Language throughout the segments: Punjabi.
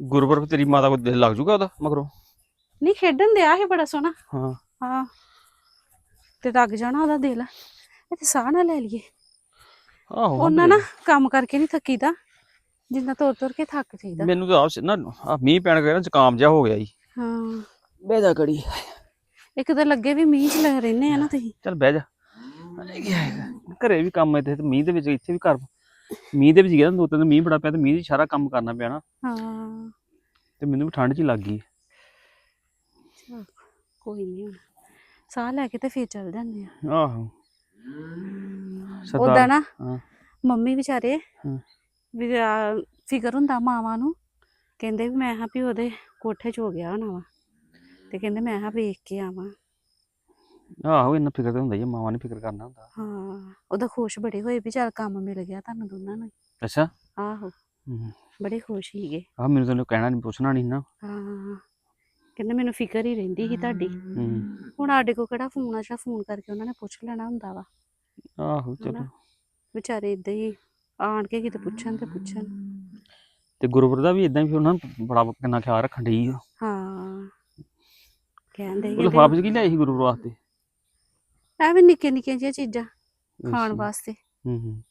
ਗੁਰਬਰ ਤੇਰੀ ਮਾਤਾ ਕੋ ਦਿਲ ਲੱਗ ਜੂਗਾ ਉਹਦਾ ਮਗਰੋਂ? ਨਹੀਂ ਖੇਡਣ ਦਿਆ ਇਹ ਬੜਾ ਸੋਹਣਾ। ਹਾਂ। ਹਾਂ। ਤੇ ਲੱਗ ਜਾਣਾ ਉਹਦਾ ਦਿਲ। ਇਹ ਤੇ ਸਾਹ ਨਾ ਲੈ ਲਈਏ। ਆਹੋ ਉਹਨਾਂ ਨਾ ਕੰਮ ਕਰਕੇ ਨਹੀਂ ਥੱਕੀਦਾ। ਜਿੰਨਾ ਤੁਰ ਤੁਰ ਕੇ ਥੱਕ ਜਾਈਦਾ। ਮੈਨੂੰ ਤਾਂ ਆਪ ਨਾ ਆਹ ਮੀਂਹ ਪੈਣ ਕਰਕੇ ਨਾ ਜ਼ੁਕਾਮ ਜਿਹਾ ਹੋ ਗਿਆ ਜੀ। ਹਾਂ। ਬਹਿ ਜਾ ਕੜੀ ਇੱਕ ਤਾਂ ਲੱਗੇ ਵੀ ਮੀਂਹ ਚ ਲੈ ਰਹਿੰਦੇ ਆ ਨਾ ਤੁਸੀਂ। ਚੱਲ ਬਹਿ ਜਾ। ਘਰੇ ਵੀ ਕੰਮ ਇੱਥੇ ਤੇ ਮੀਂਹ ਦੇ ਵਿੱਚ ਇੱਥੇ ਵੀ ਘਰ ਮੀਂਹ ਦੇ ਵਿੱਚ ਗਿਆ ਦੋ ਤਿੰਨ ਦਿਨ ਮੀਂਹ ਬੜਾ ਪਿਆ ਤੇ ਮੀਂਹ 'ਚ ਸਾਰਾ ਕੰਮ ਕਰਨਾ ਪਿਆ ਨਾ। ਹਾਂ। ਤੇ ਮੈਨੂੰ ਵੀ ਠੰਡ 'ਚ ਹੀ ਲੱਗ ਗਈ। ਚੱਲ, ਕੋਈ ਨਹੀਂ ਹੁਣ। ਸਾਹ ਲੈ ਕੇ ਤੇ ਫੇਰ ਚੱਲ ਜਾਂਦੇ ਆ। ਆਹੋ। ਉਹਦਾ ਨਾ ਹਾਂ। ਮੰਮੀ ਵਿਚਾਰੇ ਹਾਂ। ਵੀ ਆ, ਫਿਕਰ ਹੁੰਦਾ ਮਾਵਾਂ ਨੂੰ। ਕਹਿੰਦੇ ਵੀ ਮੈਂ ਹਾਂ ਵੀ ਉਹਦੇ ਕੋਠੇ 'ਚ ਹੋ ਗਿਆ ਹੋਣਾ ਵਾ। ਤੇ ਕਹਿੰਦੇ ਮੈਂ ਹਾਂ ਵੇਖ ਕੇ ਆਵਾਂ। ਆਹੋ ਇੰਨਾ ਫਿਕਰ ਤਾਂ ਹੁੰਦਾ ਹੀ ਆ, ਮਾਵਾਂ ਨੇ ਫਿਕਰ ਕਰਨਾ ਹੁੰਦਾ। ਹਾਂ ਉਹਦਾ ਖੁਸ਼ ਬੜੇ ਹੋਏ ਵੀ ਚੱਲ ਕੰਮ ਮਿਲ ਗਿਆ ਤੁਹਾਨੂੰ ਦੋਨਾਂ ਨੂੰ ਅੱਛਾ? ਆਹੋ। ਬੜੇ ਖੁਸ਼ ਸੀਗੇ। ਆਹ ਮੈਨੂੰ ਤੈਨੂੰ ਕਹਿਣਾ ਨਹੀਂ ਪੁੱਛਣਾ ਨਹੀਂ ਨਾ। ਹਾਂ ਕਹਿੰਦੇ ਮੈਨੂੰ ਫਿਕਰ ਹੀ ਰਹਿੰਦੀ ਸੀ ਤੁਹਾਡੀ। ਹੂੰ। ਹੁਣ ਸਾਡੇ ਕੋਲ ਕਿਹੜਾ ਫੋਨ ਆ ਜਿਹੜਾ ਫੋਨ ਕਰਕੇ ਉਹਨਾਂ ਨੇ ਪੁੱਛ ਲੈਣਾ ਹੁੰਦਾ ਵਾ। ਆਹੋ ਚਲੋ। ਹਨਾ? ਵਿਚਾਰੇ ਇਦਾਂ ਹੀ ਆਣ ਕੇ ਕਿਤੇ ਪੁੱਛਣ ਤੇ ਪੁੱਛਣ। ਤੇ ਗੁਰਬਰ ਦਾ ਵੀ ਇਦਾਂ ਹੀ ਫਿਰ ਉਹਨਾਂ ਨੂੰ ਬੜਾ ਕਿੰਨਾ ਖਿਆਲ ਰੱਖਣ ਡਈ ਆ। ਹਾਂ। ਕਹਿੰਦੇ ਉਹ ਲਿਫਾਫੇ 'ਚ ਕੀ ਲਿਆਈ ਸੀ ਗੁਰਬਰ ਵਾਸਤੇ? ਐਵੇਂ ਨਿੱਕੀਆਂ ਨਿੱਕੀਆਂ ਜਿਹੀਆਂ ਚੀਜ਼ਾਂ ਖਾਣ ਅੱਛਾ। ਵਾਸਤੇ। ਹੂੰ ਹੂੰ।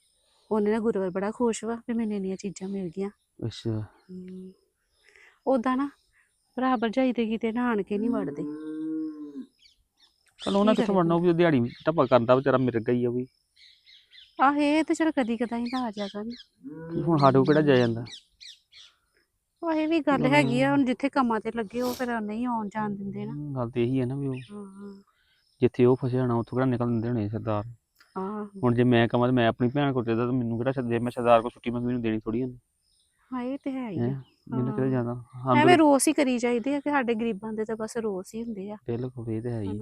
ਉਹਨੇ ਨਾ ਗੁਰਵਰ ਬੜਾ ਖੁਸ਼ ਵਾ ਵੀ ਮੈਨੂੰ ਇੰਨੀਆਂ ਚੀਜ਼ਾਂ ਮਿਲ ਗਈਆਂ। ਅੱਛਾ। ਉਦਾਂ ਨਾ ਭਰਾ ਭਰਜਾਈ ਤੇ ਕਿਤੇ ਨਹਾਣ ਕੇ ਨਹੀਂ ਵੜਦੇ। ਚਲੋ ਉਹਨਾਂ ਕੀ ਕਿੱਥੋਂ ਕਰੇ ਵੜਨਾ ਉਹ ਵੀ ਉਹ ਦਿਹਾੜੀ ਟੱਪਾ ਕਰਦਾ ਵਿਚਾਰਾ ਮਿਰ ਗਈ ਆ ਵੀ। ਆਹ ਇਹ ਤੇ ਚਲ ਕਦੀ ਕਦਾਈ ਤਾਂ ਆ ਜਾ ਕਰਨ। ਹੁਣ ਸਾਡੇ ਕੋਲ ਕਿਹੜਾ ਜਾ ਜਾਂਦਾ? ਆਹ ਇਹ ਵੀ ਗੱਲ ਹੈਗੀ ਆ ਹੁਣ ਜਿੱਥੇ ਕੰਮਾਂ ਤੇ ਲੱਗੇ ਉਹ ਫਿਰ ਨਹੀਂ ਆਉਣ ਜਾਣ ਦਿੰਦੇ ਨਾ। ਗੱਲ ਤੇ ਇਹੀ ਹੈ ਨਾ ਵੀ ਉਹ। ਹਾਂ। ਜਿੱਥੇ ਉਹ ਫਸਿਆ ਹੋਣਾ ਉੱਥੋਂ ਕਿਹੜਾ ਨਿਕਲ ਦਿੰਦੇ ਹੋਣੇ ਸਰਦਾਰ। ਆਹ। ਹੁਣ ਜੇ ਮੈਂ ਕਹਾਂ ਤੇ ਮੈਂ ਆਪਣੀ ਭੈਣ ਕੋਲ ਚੱਲਦਾ ਤਾਂ ਮੈਨੂੰ ਕਿਹੜਾ ਜੇ ਮੈਂ ਸਰਦਾਰ ਕੋਲ ਛੁੱਟੀ ਮੰਗੀ ਮੈਨੂੰ ਦੇਣੀ ਥੋੜੀ ਹੁੰਦੀ ਹਾਂ ਇਹ ਤੇ ਹੈ ਹੀ ਹੈ? ਆ ਮੈਨੂੰ ਕਿਹੜਾ ਹਾਂ। ਜਾਂਦਾ ਹਾਂ ਐਵੇਂ ਰੋਸ ਹੀ ਕਰੀ ਜਾਈਦੇ ਆ ਕਿ ਸਾਡੇ ਗਰੀਬਾਂ ਦੇ ਤਾਂ ਬਸ ਰੋਸ ਹੀ ਹੁੰਦੇ ਆ। ਬਿਲਕੁਲ ਇਹ ਤੇ ਹੈ ਹੀ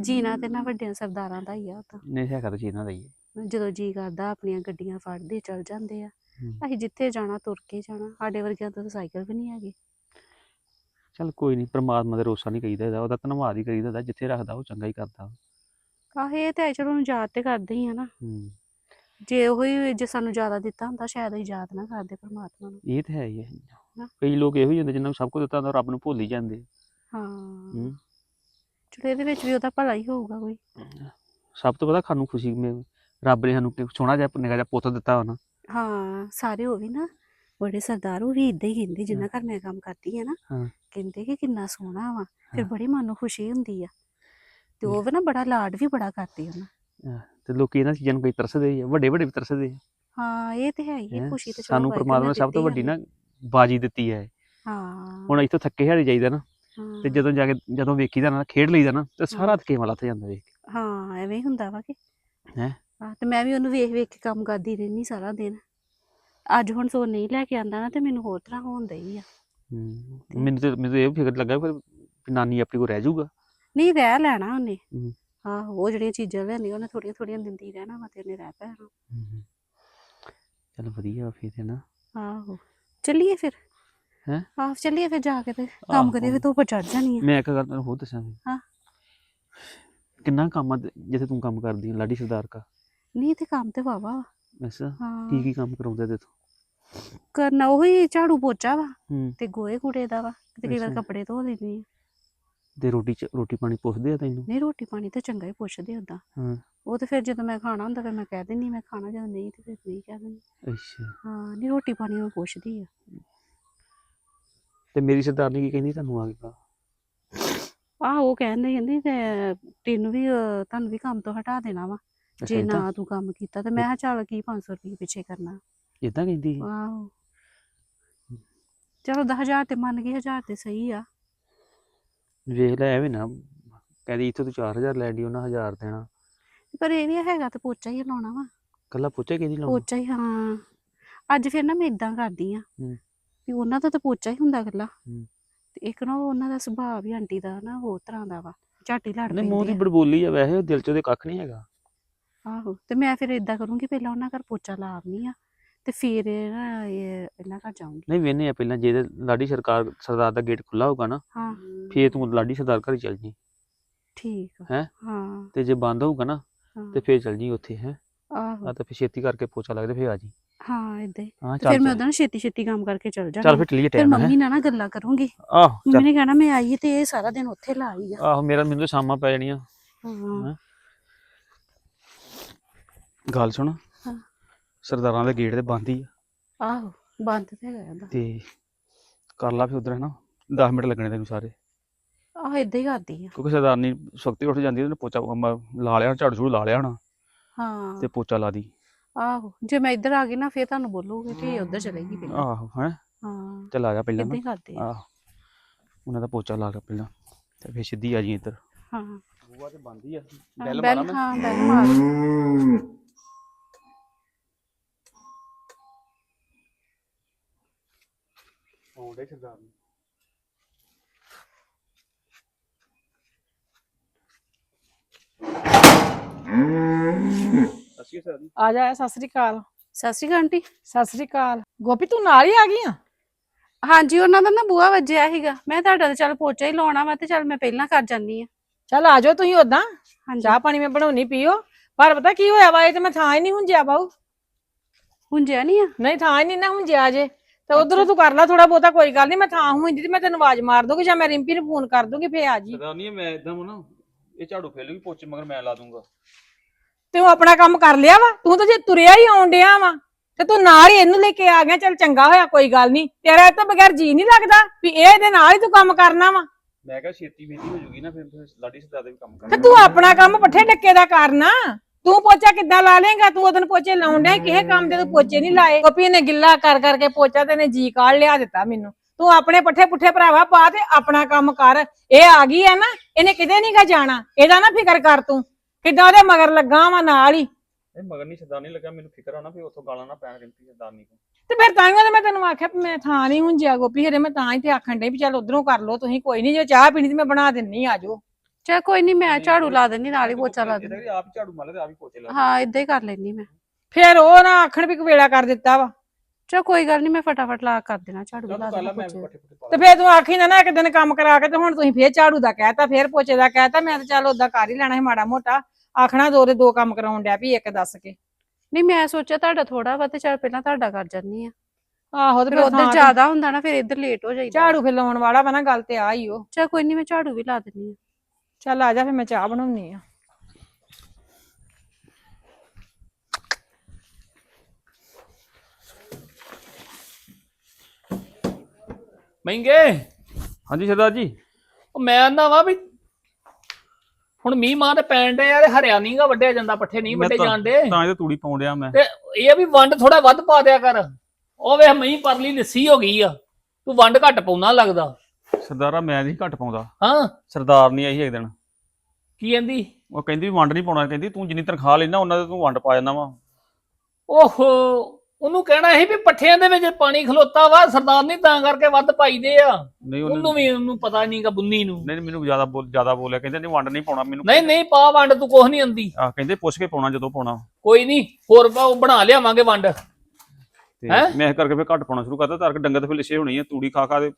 ਜੀਣਾ ਤੇ ਨਾ ਵੱਡਿਆਂ ਸਰਦਾਰਾਂ ਦਾ ਹੀ ਆ ਉਹ ਤਾਂ। ਨਹੀਂ ਹੈ ਕਰ ਚੀਜ਼ ਨਾ ਦਈਏ ਜਦੋਂ ਜੀ ਕਰਦਾ ਆਪਣੀਆਂ ਗੱਡੀਆਂ ਫੜਦੇ ਚੱਲ ਜਾਂਦੇ ਆ। ਹੂੰ। ਅਸੀਂ ਜਿੱਥੇ ਜਾਣਾ ਤੁਰ ਕੇ ਜਾਣਾ। ਸਾਡੇ ਵਰਗਿਆਂ ਤਾਂ ਸਾਈਕਲ ਵੀ ਨਹੀਂ ਹੈਗੇ। ਚੱਲ ਕੋਈ ਨਹੀਂ ਪ੍ਰਮਾਤਮਾ ਦੇ ਰੋਸਾ ਨਹੀਂ ਕਹੀਦਾ ਇਹਦਾ ਉਹਦਾ ਧੰਨਵਾਦ ਹੀ ਕਰੀਦਾ ਹੁੰਦਾ, ਜਿੱਥੇ ਰੱਖਦਾ ਉਹ ਚੰਗਾ ਹੀ ਕਰਦਾ। ਆਹ ਇਹ ਤੇ ਹੈ, ਚਲੋ ਹੁਣ ਯਾਦ ਤੇ ਕਰਦੇ ਹੀ ਆ ਨਾ। ਹੂੰ। ਜੇ ਉਹੀ ਜੇ ਸਾਨੂੰ ਜ਼ਿਆਦਾ ਦਿੱਤਾ ਹੁੰਦਾ ਸ਼ਾਇਦ ਅਸੀਂ ਯਾਦ ਨਾ ਕਰਦੇ ਪਰਮਾਤਮਾ ਨੂੰ। ਇਹ ਤੇ ਹੈ ਹੀ ਹੈ। ਕਈ ਲੋਕ ਇਹੋ ਹੀ ਹੁੰਦੇ ਜਿਨ੍ਹਾਂ ਨੂੰ ਸਭ ਕੁਝ ਦਿੱਤਾ ਹੁੰਦਾ ਰੱਬ ਨੂੰ ਭੁੱਲ ਹੀ ਜਾਂਦੇ। ਹਾਂ। ਹੂੰ। ਚਲੋ ਇਹਦੇ ਵਿੱਚ ਵੀ ਉਹਦਾ ਭਲਾ ਹੀ ਹੋਊਗਾ ਕੋਈ। ਸਭ ਤੋਂ ਪਤਾ ਸਾਨੂੰ ਖੁਸ਼ੀ ਮੇ ਰੱਬ ਨੇ ਸਾਨੂੰ ਕਿ ਸੋਹਣਾ ਜਿਹਾ ਨਿੱਕਾ ਜਿਹਾ ਪੁੱਤ ਦਿੱਤਾ ਨਾ ਹਾਂ ਸਾਰੇ ਉਹ ਵੀ ਨਾ ਬੜੇ ਸਰਦਾਰ ਉਹ ਵੀ ਇਦਾਂ ਹੀ ਕਹਿੰਦੇ ਜਿੰਨਾ ਘਰ ਮੈਂ ਕੰਮ ਕਰਦੀ ਆ ਨਾ। ਹਾਂ। ਕਹਿੰਦੇ ਕਿ ਕਿੰਨਾ ਸੋਹਣਾ ਵਾ ਫਿਰ। ਬੜੀ ਮਨ ਨੂੰ ਖੁਸ਼ੀ ਹੁੰਦੀ ਆ ਤੇ ਉਹ ਵੀ ਨਾ ਬੜਾ ਲਾਡ ਵੀ ਬੜਾ ਕਰਦੇ ਉਹਨਾਂ ਤੇ ਲੋਕੀ ਇਹਨਾਂ ਚੀਜ਼ਾਂ ਨੂੰ ਕਈ ਤਰਸਦੇ ਆ ਵੱਡੇ ਵੱਡੇ ਵੀ ਤਰਸਦੇ ਆ ਹਾਂ ਇਹ ਤੇ ਹੈ ਹੀ। ਖੁਸ਼ੀ ਤੇ ਸਾਨੂੰ ਪ੍ਰਮਾਤਮਾ ਨੇ ਸਭ ਤੋਂ ਵੱਡੀ। ਨਾ ਬਾਜੀ ਦਿੱਤੀ ਹੈ ਹਾਂ ਹੁਣ ਇੱਥੋਂ ਥੱਕੇ ਹਾਰੇ ਜਾਈਦਾ ਨਾ ਤੇ ਜਦੋਂ ਜਾ ਕੇ ਜਦੋਂ ਵੇਖੀਦਾ ਨਾ ਖੇਡ ਲਈਦਾ ਨਾ ਤੇ ਸਾਰਾ ਥਕੇਵਾ ਲੱਥ ਜਾਂਦਾ ਵੇਖ ਹਾਂ ਐਵੇਂ ਹੀ ਹੁੰਦਾ ਵਾ ਕਿ ਹੈਂ? ਹਾਂ ਤੇ ਮੈਂ ਵੀ ਉਹਨੂੰ ਵੇਖ ਵੇਖ ਕੇ ਕੰਮ ਕਰਦੀ ਰਹਿੰਦੀ ਸਾਰਾ ਦਿਨ ਅੱਜ ਹੁਣ ਸੋ ਨਹੀਂ ਲੈ ਕੇ ਆਂਦਾ ਨਾ ਤੇ ਮੈਨੂੰ ਹੋਰ ਤਰ੍ਹਾਂ ਹੋਣ ਦਈ ਆ। ਮੈਨੂੰ ਤੇ ਮੈਨੂੰ ਇਹ ਫਿਕਰ ਲੱਗਾ ਫਿਰ ਵੀ ਨਾਨੀ ਆਪਣੀ ਕੋ ਰਹਿ ਜਾਊਗਾ। ਨਹੀਂ ਰਹਿ ਲੈਣਾ ਉਹਨੇ। ਹੂੰ। ਆਹੋ ਉਹ ਜਿਹੜੀਆਂ ਚੀਜ਼ਾਂ ਲੈਣੀਆਂ ਉਹਨੇ ਥੋੜੀਆਂ ਥੋੜੀਆਂ ਦਿੰਦੀ ਰਹਿਣਾ ਵਾ ਤੇ ਉਹਨੇ ਰਹਿ ਪੈਣਾ। ਚੱਲ ਵਧੀਆ ਫਿਰ ਤੇ ਨਾ। ਆਹੋ। ਚੱਲੀਏ ਫਿਰ। ਹੈਂ? ਆਹ ਚੱਲੀਏ ਫਿਰ ਜਾ ਕੇ ਤੇ ਕੰਮ ਕਰੀਏ ਫਿਰ ਧੁੱਪ ਚੜ ਜਾਣੀ ਆ। ਮੈਂ ਇੱਕ ਗੱਲ ਤੈਨੂੰ ਹੋਰ ਦੱਸਾਂ ਵੀ। ਹਾਂ। ਕਿੰਨਾ ਕੰਮ ਆ ਤੇ- ਜਿੱਥੇ ਤੂੰ ਕੰਮ ਕਰਦੀ ਹੈ ਲਾਡੀ ਸਰਦਾਰ ਕਾ? ਨਹੀਂ ਤੇ ਕੰਮ ਤੇ ਵਾਵਾ ਅੱਛਾ। ਕੀ ਕੀ ਕੰਮ ਕਰਾਉਂਦੇ ਤੇ ਤੂੰ? ਕਰਨਾ ਉਹੀ ਝਾੜੂ ਪੋਚਾ ਵਾ ਹੂੰ। ਤੇ ਗੋਏ ਕੂੜੇ ਦਾ ਵਾ ਤੇ ਕਈ ਵਾਰ ਅੱਛਾ। ਕੱਪੜੇ ਧੋ ਲੈਂਦੀ ਆ। ਤੇ ਰੋਟੀ ਚ ਰੋਟੀ ਪਾਣੀ ਪੁੱਛਦੇ ਆ ਤੈਨੂੰ? ਨਹੀਂ ਰੋਟੀ ਪਾਣੀ ਤੇ ਚੰਗਾ ਹੀ ਪੁੱਛਦੇ ਓਦਾਂ। ਹਾਂ। ਉਹ ਤੇ ਫਿਰ ਜਦੋਂ ਮੈਂ ਖਾਣਾ ਹੁੰਦਾ ਫਿਰ ਮੈਂ ਕਹਿ ਦਿੰਦੀ ਮੈਂ ਖਾਣਾ ਜਦੋਂ ਨਹੀਂ ਤੇ ਫਿਰ ਨਹੀਂ ਕਹਿ ਦਿੰਦੀ। ਅੱਛਾ। ਹਾਂ ਨਹੀਂ ਰੋਟੀ ਪਾਣੀ ਉਹ ਪੁੱਛਦੀ ਆ। ਤੇ ਮੇਰੀ ਸਰਦਾਰਨੀ ਕੀ ਕਹਿੰਦੀ ਤੁਹਾਨੂੰ ਆ ਕੇ ਆਹ ਉਹ ਕਹਿੰਦੇ ਕਹਿੰਦੀ ਤੇ ਤੈਨੂੰ ਵੀ ਅਹ, ਤੁਹਾਨੂੰ ਵੀ ਕੰਮ ਤੋਂ ਹਟਾ ਦੇਣਾ ਵਾ। ਜੇ ਨਾ ਤੂੰ ਕੰਮ ਕੀਤਾ ਤੇ ਮੈਂ ਕਿਹਾ ਚੱਲ ਕੀ 500 ਰੁਪਏ ਪਿੱਛੇ ਕਰਨਾ। ਇਦਾਂ ਕਹਿੰਦੀ ਸੀ? ਆਹੋ। ਚਲੋ 10000 ਤੇ ਮੰਨ ਗਈ 1000 ਤੇ ਸਹੀ ਆ। ਵੇਖ ਲੈ ਐਵੇਂ ਨਾ ਕਹਿੰਦੀ ਇੱਥੋਂ ਤੂੰ 4000 ਲੈਂਦੀ ਉਹਨਾਂ 1000 ਦੇਣਾ। ਪਰ ਇਹ ਵੀ ਹੈਗਾ ਤੇ ਪੋਚਾ ਹੀ ਲਾਉਣਾ ਵਾ। ਕੱਲਾ ਪੁੱਛੇ ਕਹਿੰਦੀ ਲਾਉਣਾ? ਪੋਚਾ ਹੀ ਹਾਂ। ਅੱਜ ਫਿਰ ਨਾ ਮੈਂ ਇਦਾਂ ਕਰਦੀ ਆ ਹੂੰ। ਵੀ ਉਹਨਾਂ ਦਾ ਤਾਂ ਪੋਚਾ ਹੀ ਹੁੰਦਾ ਇਕੱਲਾ। ਹੂੰ। ਤੇ ਇੱਕ ਨਾ ਉਹਨਾਂ ਦਾ ਸੁਭਾਅ ਵੀ ਆਂਟੀ ਦਾ ਨਾ ਹੋਰ ਤਰ੍ਹਾਂ ਦਾ ਵਾ ਝਾਟੀ ਲੜ ਨਹੀਂ ਮੂੰਹ ਦੀ ਪੈਂਦੇ ਆ। ਬੜਬੋਲੀ ਆ ਵੈਸੇ ਦਿਲ ਚ ਉਹਦੇ ਕੱਖ ਨਹੀਂ ਹੈਗਾ। ਆਹੋ ਤੇ ਮੈਂ ਫਿਰ ਇਦਾਂ ਕਰੂੰਗੀ ਪਹਿਲਾਂ ਉਹਨਾਂ ਘਰ ਪੋਚਾ ਲਾ ਆਉਂਦੀ ਆ। ਤੇ ਫਿਰ ਨਾ ਇਹ ਇਹਨਾਂ ਘਰ ਜਾਊਂਗੀ। ਨਹੀਂ ਵੇਨੇ ਆ ਪਹਿਲਾਂ ਜੇ ਲਾਡੀ ਸਰਕਾਰ ਸਰਦਾਰ ਦਾ ਗੇਟ ਖੁੱਲਾ ਹੋਊਗਾ ਨਾ ਹਾਂ। ਫੇਰ ਤੂੰ ਲਾਡੀ ਸਰਦਾਰ ਘਰ ਹੀ ਚੱਲ ਜੀ। ਠੀਕ ਆ। ਹੈਂ? ਹਾਂ। ਤੇ ਜੇ ਬੰਦ ਹੋਊਗਾ ਨਾ ਹਾਂ। ਤੇ ਫੇਰ ਚੱਲ ਜੀ ਉੱਥੇ ਹੈ? ਆਹੋ। ਆ ਤਾਂ ਫੇਰ ਛੇਤੀ ਕਰਕੇ ਪੋਚਾ ਲੱਗਦਾ ਫੇਰ ਆ ਜੀ। ਹਾਂ ਇਦਾਂ ਹਾਂ। ਫਿਰ ਚੱਲ ਮੈਂ ਉਹਦਾਂ ਛੇਤੀ ਛੇਤੀ ਕੰਮ ਕਰਕੇ ਚਲ ਚੱਲ ਜਾਣਾ ਫਿਰ ਚਲੀਏ ਫਿਰ ਟਾਈਮ ਹੈ? ਮੰਮੀ ਨਾਲ ਨਾ ਗੱਲਾਂ ਕਰੂੰਗੀ। ਆਹ ਮੰਮੀ ਚੱਲ। ਨੇ ਕਹਿਣਾ ਮੈਂ ਆਈ ਤੇ ਇਹ ਸਾਰਾ ਦਿਨ ਉੱਥੇ ਲਾਈ ਆ। ਆਹੋ ਮੇਰਾ ਮੈਨੂੰ ਤਾਂ ਸ਼ਾਮਾਂ ਪੈ ਜਾਣੀਆਂ। ਹਾਂ? ਗੱਲ ਸੁਣ। ਸਰਦਾਰਾਂ ਦੇ ਗੇਟ ਤੇ ਬੰਦ ਹੀ ਆ। ਆਹੋ ਬੰਦ ਤੇ ਹੈਗਾ ਇਹਦਾ। ਤੇ ਕਰ ਲਾ ਫਿਰ ਉਧਰ ਹੈ ਨਾ 10 ਮਿੰਟ ਲੱਗਣੇ ਤੈਨੂੰ ਸਾਰੇ। ਆਹ ਇਦਾਂ ਹੀ ਕਰਦੀ ਆ। ਕਿਉਂਕਿ ਸਰਦਾਰਨੀ ਸੁਖਤੀ ਉੱਠ ਜਾਂਦੀ ਉਹਨੇ ਪੋਚਾ ਮ- ਲਾ ਲਿਆ ਝਾੜੂ ਝੂੜੂ ਲਾ ਲਿਆ ਹੋਣਾ ਹਾਂ। ਤੇ ਪੋਚਾ ਲਾ ਦੀ। ਆਹੋ ਜੇ ਮੈਂ ਇੱਧਰ ਆ ਗਈ ਨਾ ਫਿਰ ਤੁਹਾਨੂੰ ਬੋਲੂਗੇ ਕਿ ਉੱਧਰ ਚਲੇਗੀ ਪਹਿਲਾਂ। ਆਹੋ ਹੈ? ਹਾਂ ਚੱਲ ਆ ਜਾ ਪਹਿਲਾਂ ਇਦਾਂ ਨਾ ਹੀ ਕਰਦੇ ਆ। ਆਹੋ ਉਹਨਾਂ ਦਾ ਪੋਚਾ ਲਾ ਕੇ ਪਹਿਲਾਂ ਤੇ ਫਿਰ ਸਿੱਧੀ ਆ ਜੀ ਇੱਧਰ। ਹਾਂ। ਬੂਆ ਤੇ ਬੰਦ ਹੀ ਆ। ਬੈਲ ਹਾਂ ਬੈਲ ਮਾਰ। ਆਉਂਦੇ ਸਰਦਾਰ ਅਸੀਂ ਸਰ ਆ ਜਾ ਸਤਿ ਸ੍ਰੀ ਅਕਾਲ। ਸਤਿ ਸ਼੍ਰੀ ਅਕਾਲ ਆਂਟੀ। ਸਤਿ ਸ੍ਰੀ ਅਕਾਲ। ਗੋਪੀ ਤੂੰ ਨਾਲ ਹੀ ਆ ਗਈ ਆ? ਹਾਂਜੀ ਉਹਨਾਂ ਦਾ ਨਾ ਬੂਆ ਵੱਜਿਆ ਸੀਗਾ। ਮੈਂ ਤੁਹਾਡਾ ਤਾਂ ਚੱਲ ਪੋਚਾ ਹੀ ਲਾਉਣਾ ਵਾ ਤੇ ਚੱਲ ਮੈਂ ਪਹਿਲਾਂ ਕਰ ਜਾਨੀ ਆ। ਚੱਲ ਆ ਜਾਓ ਤੁਸੀਂ ਉਦਾਂ ਹਾਂਜੀ। ਚਾਹ ਪਾਣੀ ਮੈਂ ਬਣਾਉਣੀ ਪੀਓ। ਪਰ ਪਤਾ ਕੀ ਹੋਇਆ ਵਾ ਇਹ ਤੇ ਮੈਂ ਥਾਂ ਹੀ ਨਹੀਂ ਹੁੰਜਿਆ ਬਾਊ। ਹੁੰਜਿਆ ਨਹੀਂ ਆ? ਨਹੀਂ ਥਾਂ ਹੀ ਨਹੀਂ ਨਾ ਹੁੰਜਿਆ ਜੇ ਤੇ ਉਧਰੋਂ ਤੂੰ ਕਰ ਲੈ ਥੋੜਾ ਬਹੁਤਾ ਕੋਈ ਗੱਲ ਨਹੀਂ ਮੈਂ ਥਾਂ ਹੁੰਦੀ ਤੇ ਮੈਂ ਤੈਨੂੰ ਆਵਾਜ਼ ਮਾਰ ਦੂੰਗੀ ਜਾਂ ਮੈਂ ਰਿੰਪੀ ਨੂੰ ਫੋਨ ਕਰ ਦੂੰਗੀ ਫੇਰ ਆ ਜੀ। ਸਰਦਾਰ ਨਹੀਂ ਮੈਂ ਇਦਾਂ ਨਾ ਇਹ ਝਾੜੂ ਫੇਲੂਗੀ ਪੋਚੇ ਮਗਰ ਮੈਂ ਲਾ ਦੂੰਗਾ ਤੂੰ ਆਪਣਾ ਕੰਮ ਕਰ ਲਿਆ ਵਾ ਤੂੰ ਤਾਂ ਜੇ ਤੁਰਿਆ ਹੀ ਆਉਣ ਡਿਆ ਵਾ ਤੇ ਤੂੰ ਨਾਲ ਹੀ ਇਹਨੂੰ ਲੈ ਕੇ ਆ ਗਿਆ ਚੱਲ ਚੰਗਾ ਹੋਇਆ ਕੋਈ ਗੱਲ ਨਹੀਂ ਤੇਰਾ ਇਹ ਤੋਂ ਬਗੈਰ ਜੀ ਨਹੀਂ ਲੱਗਦਾ ਵੀ ਇਹ ਇਹਦੇ ਨਾਲ ਹੀ ਤੂੰ ਕੰਮ ਕਰਨਾ ਵਾ। ਮੈਂ ਕਿਹਾ ਛੇਤੀ ਵੇਦੀ ਹੋ ਜੂਗੀ ਨਾ ਫਿਰ ਲਾਡੀ ਸਰਦਾਰ ਦੇ ਵੀ ਕੰਮ ਤੇ ਕਰਨਾ। ਤੂੰ ਆਪਣਾ ਕੰਮ ਪੱਠੇ ਡੱਕੇ ਦਾ ਕਰਨਾ। ਤੂੰ ਪੋਚਾ ਕਿੱਦਾਂ ਲਾ ਲੇਗਾ ਤੂੰ ਉਹਦਨ ਪੋਚੇ ਲਾਉਣ ਡਿਆ ਕਿਸੇ ਕੰਮ ਦੇ ਤੂੰ ਪੋਚੇ ਨਹੀਂ ਲਾਏ। ਕੋਪੀ ਨੇ ਗਿੱਲਾ ਕਰ ਕਰਕੇ ਪੋਚਾ ਤੇ ਨੇ ਜੀ ਕਾੜ ਲਿਆ ਦਿੱਤਾ ਮੈਨੂੰ। ਤੂੰ ਆਪਣੇ ਪੱਠੇ ਪੁੱਠੇ ਭਰਾਵਾ ਪਾ ਤੇ ਆਪਣਾ ਕੰਮ ਕਰ। ਇਹ ਆ ਗਈ ਹੈ ਨਾ ਇਹਨੇ ਕਿਤੇ ਨਹੀਂ ਗਾ ਜਾਣਾ। ਇਹਦਾ ਨਾ ਫਿਕਰ ਕਰ ਤੂੰ। ਕਿੱਦਾਂ ਉਹਦੇ ਮਗਰ ਲੱਗਾ ਵਾ ਨਾਲ ਹੀ ਇਹ ਮਗਰ ਨਹੀਂ ਸਰਦਾਰ ਨਹੀਂ ਲੱਗਾ ਮੈਨੂੰ ਫਿਕਰ ਆ ਨਾ ਫਿਰ ਉੱਥੋਂ ਗਾਲਾਂ ਨਾ ਪੈਣ ਰਿੰਪੀ ਸਰਦਾਰ ਨਹੀਂ ਤੇ ਫਿਰ ਤਾਂ ਹੀ ਉਹਨੇ ਮੈਂ ਤੈਨੂੰ ਆਖਿਆ ਵੀ ਮੈਂ ਥਾਂ ਨਹੀਂ ਹੁੰਜਿਆ ਗੋਪੀ ਹਰੇ ਮੈਂ ਤਾਂ ਹੀ ਤੇ ਆਖਣ ਡਈ ਵੀ ਚੱਲ ਉਧਰੋਂ ਕਰ ਲਓ ਤੁਸੀਂ ਕੋਈ ਨਹੀਂ ਜੇ ਚਾਹ ਪੀਣੀ ਤੇ ਮੈਂ ਬਣਾ ਦਿੰਨੀ ਆ ਜਾਓ ਚਲ ਕੋਈ ਨਹੀਂ ਮੈਂ ਝਾੜੂ ਲਾ ਦਿੰਦੀ ਨਾਲ ਹੀ ਪੋਚਾ ਲਾ ਦਿੰਦੀ। ਆਪ ਹੀ ਝਾੜੂ ਮਾਰੇ ਤੇ ਆਪ ਹੀ ਪੋਚੇ ਲਾ ਹਾਂ ਇਦਾਂ ਹੀ ਕਰ ਲੈਣੀ ਮੈਂ। ਫਿਰ ਉਹ ਨਾ ਆਖਣ ਵੀ ਕਵੇਲਾ ਕਰ ਦਿੱਤਾ ਵਾ। ਚਲ ਕੋਈ ਗੱਲ ਨਹੀਂ ਮੈਂ ਫਟਾਫਟ ਲਾ ਕਰ ਦੇਣਾ ਝਾੜੂ ਲਾ ਲੈ ਦੇਣਾ ਪੋਚੇ। ਤੇ ਫੇਰ ਤੂੰ ਆਖੀ ਨਾ ਨਾ ਇੱਕ ਦਿਨ ਕੰਮ ਕਰਾ ਕੇ ਤੇ ਹੁਣ ਤੁਸੀਂ ਫੇਰ ਝਾੜੂ ਦਾ ਕਹਿਤਾ ਫੇਰ ਪੋਚੇ ਦਾ ਕਹਿਤਾ ਮੈਂ ਤਾਂ ਚੱਲ ਓਦਾਂ ਕਰ ਹੀ ਲੈਣਾ ਸੀ ਮਾੜਾ ਮੋਟਾ। ਆਖਣਾ ਦੋ ਦੇ ਦੋ ਕੰਮ ਕਰਾਉਣ ਡਿਆ ਵੀ ਇੱਕ ਦੱਸ ਕੇ। ਨਹੀਂ ਮੈਂ ਸੋਚਿਆ ਤੁਹਾਡਾ ਥੋੜਾ ਵਾ ਤੇ ਚੱਲ ਪਹਿਲਾਂ ਤੁਹਾਡਾ ਕਰ ਜਾਨੀ ਆ। ਆਹੋ ਤੇ ਫਿਰ ਉਧਰ ਜ਼ਿਆਦਾ ਹੁੰਦਾ ਨਾ ਫਿਰ ਇੱਧਰ ਲੇਟ ਹੋ ਜਾਈਦਾ। ਝਾੜੂ ਫੇਰ ਲਾਉਣ ਵਾਲਾ ਵਾ ਨਾ ਗੱਲ ਤੇ ਆ ਹੀ ਉਹ। ਚਲ ਕੋਈ ਨਹੀਂ ਮੈਂ ਝਾੜੂ ਵੀ ਲਾ ਦਿੰਨੀ ਆ। ਚੱਲ ਆ ਜਾ ਫੇਰ ਮੈਂ ਚਾਹ ਬਣਾਉਣੀ ਆ। ਮਹਿੰਗੇ? ਹਾਂਜੀ ਸਰਦਾਰ ਜੀ। ਉਹ ਮੈਂ ਆਂਦਾ ਵਾ ਵੀ ਹੁਣ ਮੀਂਹ ਮਾਂ ਤੇ ਪੈਣ ਡੇ ਯਾਰ ਹਰਿਆ ਨੀ ਗਾ ਵੱਢਿਆ ਜਾਂਦਾ ਪੱਠੇ ਨਹੀਂ ਵੱਢੇ ਜਾਂਦੇ ਤਾਂ ਇਹ ਤੂੜੀ ਪਾਉਣ ਡਿਆ ਮੈਂ। ਤੇ ਇਹ ਆ ਵੀ ਵੰਡ ਥੋੜਾ ਵੱਧ ਪਾ ਦਿਆ ਕਰ। ਉਹ ਵੇ ਮੀਂਹ ਪਰਲੀ ਲਿੱਸੀ ਹੋ ਗਈ ਆ। ਤੂੰ ਵੰਡ ਘੱਟ ਪਾਉਣਾ ਲੱਗਦਾ। ਸਰਦਾਰਾ ਮੈਂ ਨਹੀਂ ਘੱਟ ਪਾਉਂਦਾ। ਹਾਂ। ਸਰਦਾਰ ਨਹੀਂ ਆਈ ਇੱਕ ਦਿਨ। ਕੀ ਕਹਿੰਦੀ? ਉਹ ਕਹਿੰਦੀ ਵੀ ਵੰਡ ਨਹੀਂ ਪਾਉਣਾ ਕਹਿੰਦੀ ਤੂੰ ਜਿੰਨੀ ਤਨਖਾਹ ਲੈਣਾ ਉਹਨਾਂ ਦੇ ਤੂੰ ਵੰਡ ਪਾ ਜਾਂਦਾ ਵਾ। ਓਹੋ ਉਹਨੂੰ ਕਹਿਣਾ ਸੀ ਵੀ ਪੱਠਿਆਂ ਦੇ ਵਿੱਚ ਪਾਣੀ ਖਲੋਤਾ ਵਾ ਸਰਦਾਰ ਨਹੀਂ ਤਾਂ ਕਰਕੇ ਵੱਧ ਪਾਈਦੇ ਆ। ਨਹੀਂ ਉਹਨੂੰ ਉਹਨੇ ਵੀ ਉਹਨੂੰ ਪਤਾ ਨਹੀਂਗਾ ਬੁੰਨੀ ਨੂੰ। ਨਹੀਂ ਮੈਨੂੰ ਜ਼ਿਆਦਾ ਬੋਲ ਜ਼ਿਆਦਾ ਬੋਲਿਆ ਕਹਿੰਦੇ ਨਹੀਂ ਵੰਡ ਨਹੀਂ ਪਾਉਣਾ ਮੈਨੂੰ। ਨਹੀਂ ਨਹੀਂ ਪਾ ਵੰਡ ਤੂੰ ਕੁਛ ਨਹੀਂ ਆਂਦੀ। ਆ ਕਹਿੰਦੇ ਪੁੱਛ ਕੇ ਪਾਉਣਾ ਜਦੋਂ ਪਾਉਣਾ। ਕੋਈ ਨਹੀਂ ਹੋਰ ਬ- ਉਹ ਬਣਾ ਲਿਆਵਾਂਗੇ ਵੰਡ। ਤੇ ਹੈਂ? ਮੈਂ ਕਰਕੇ ਫਿਰ ਘੱਟ ਪਾਉਣਾ ਸ਼ੁਰੂ ਕਰਤਾ ਤਾਂ ਕਿ ਡੰਗਰ ਤੇ ਫਿਰ ਲਿਸ਼ੇ ਹੋਣੀ ਆ ਤੂੜੀ ਖਾ ਖਾ ਦੇ।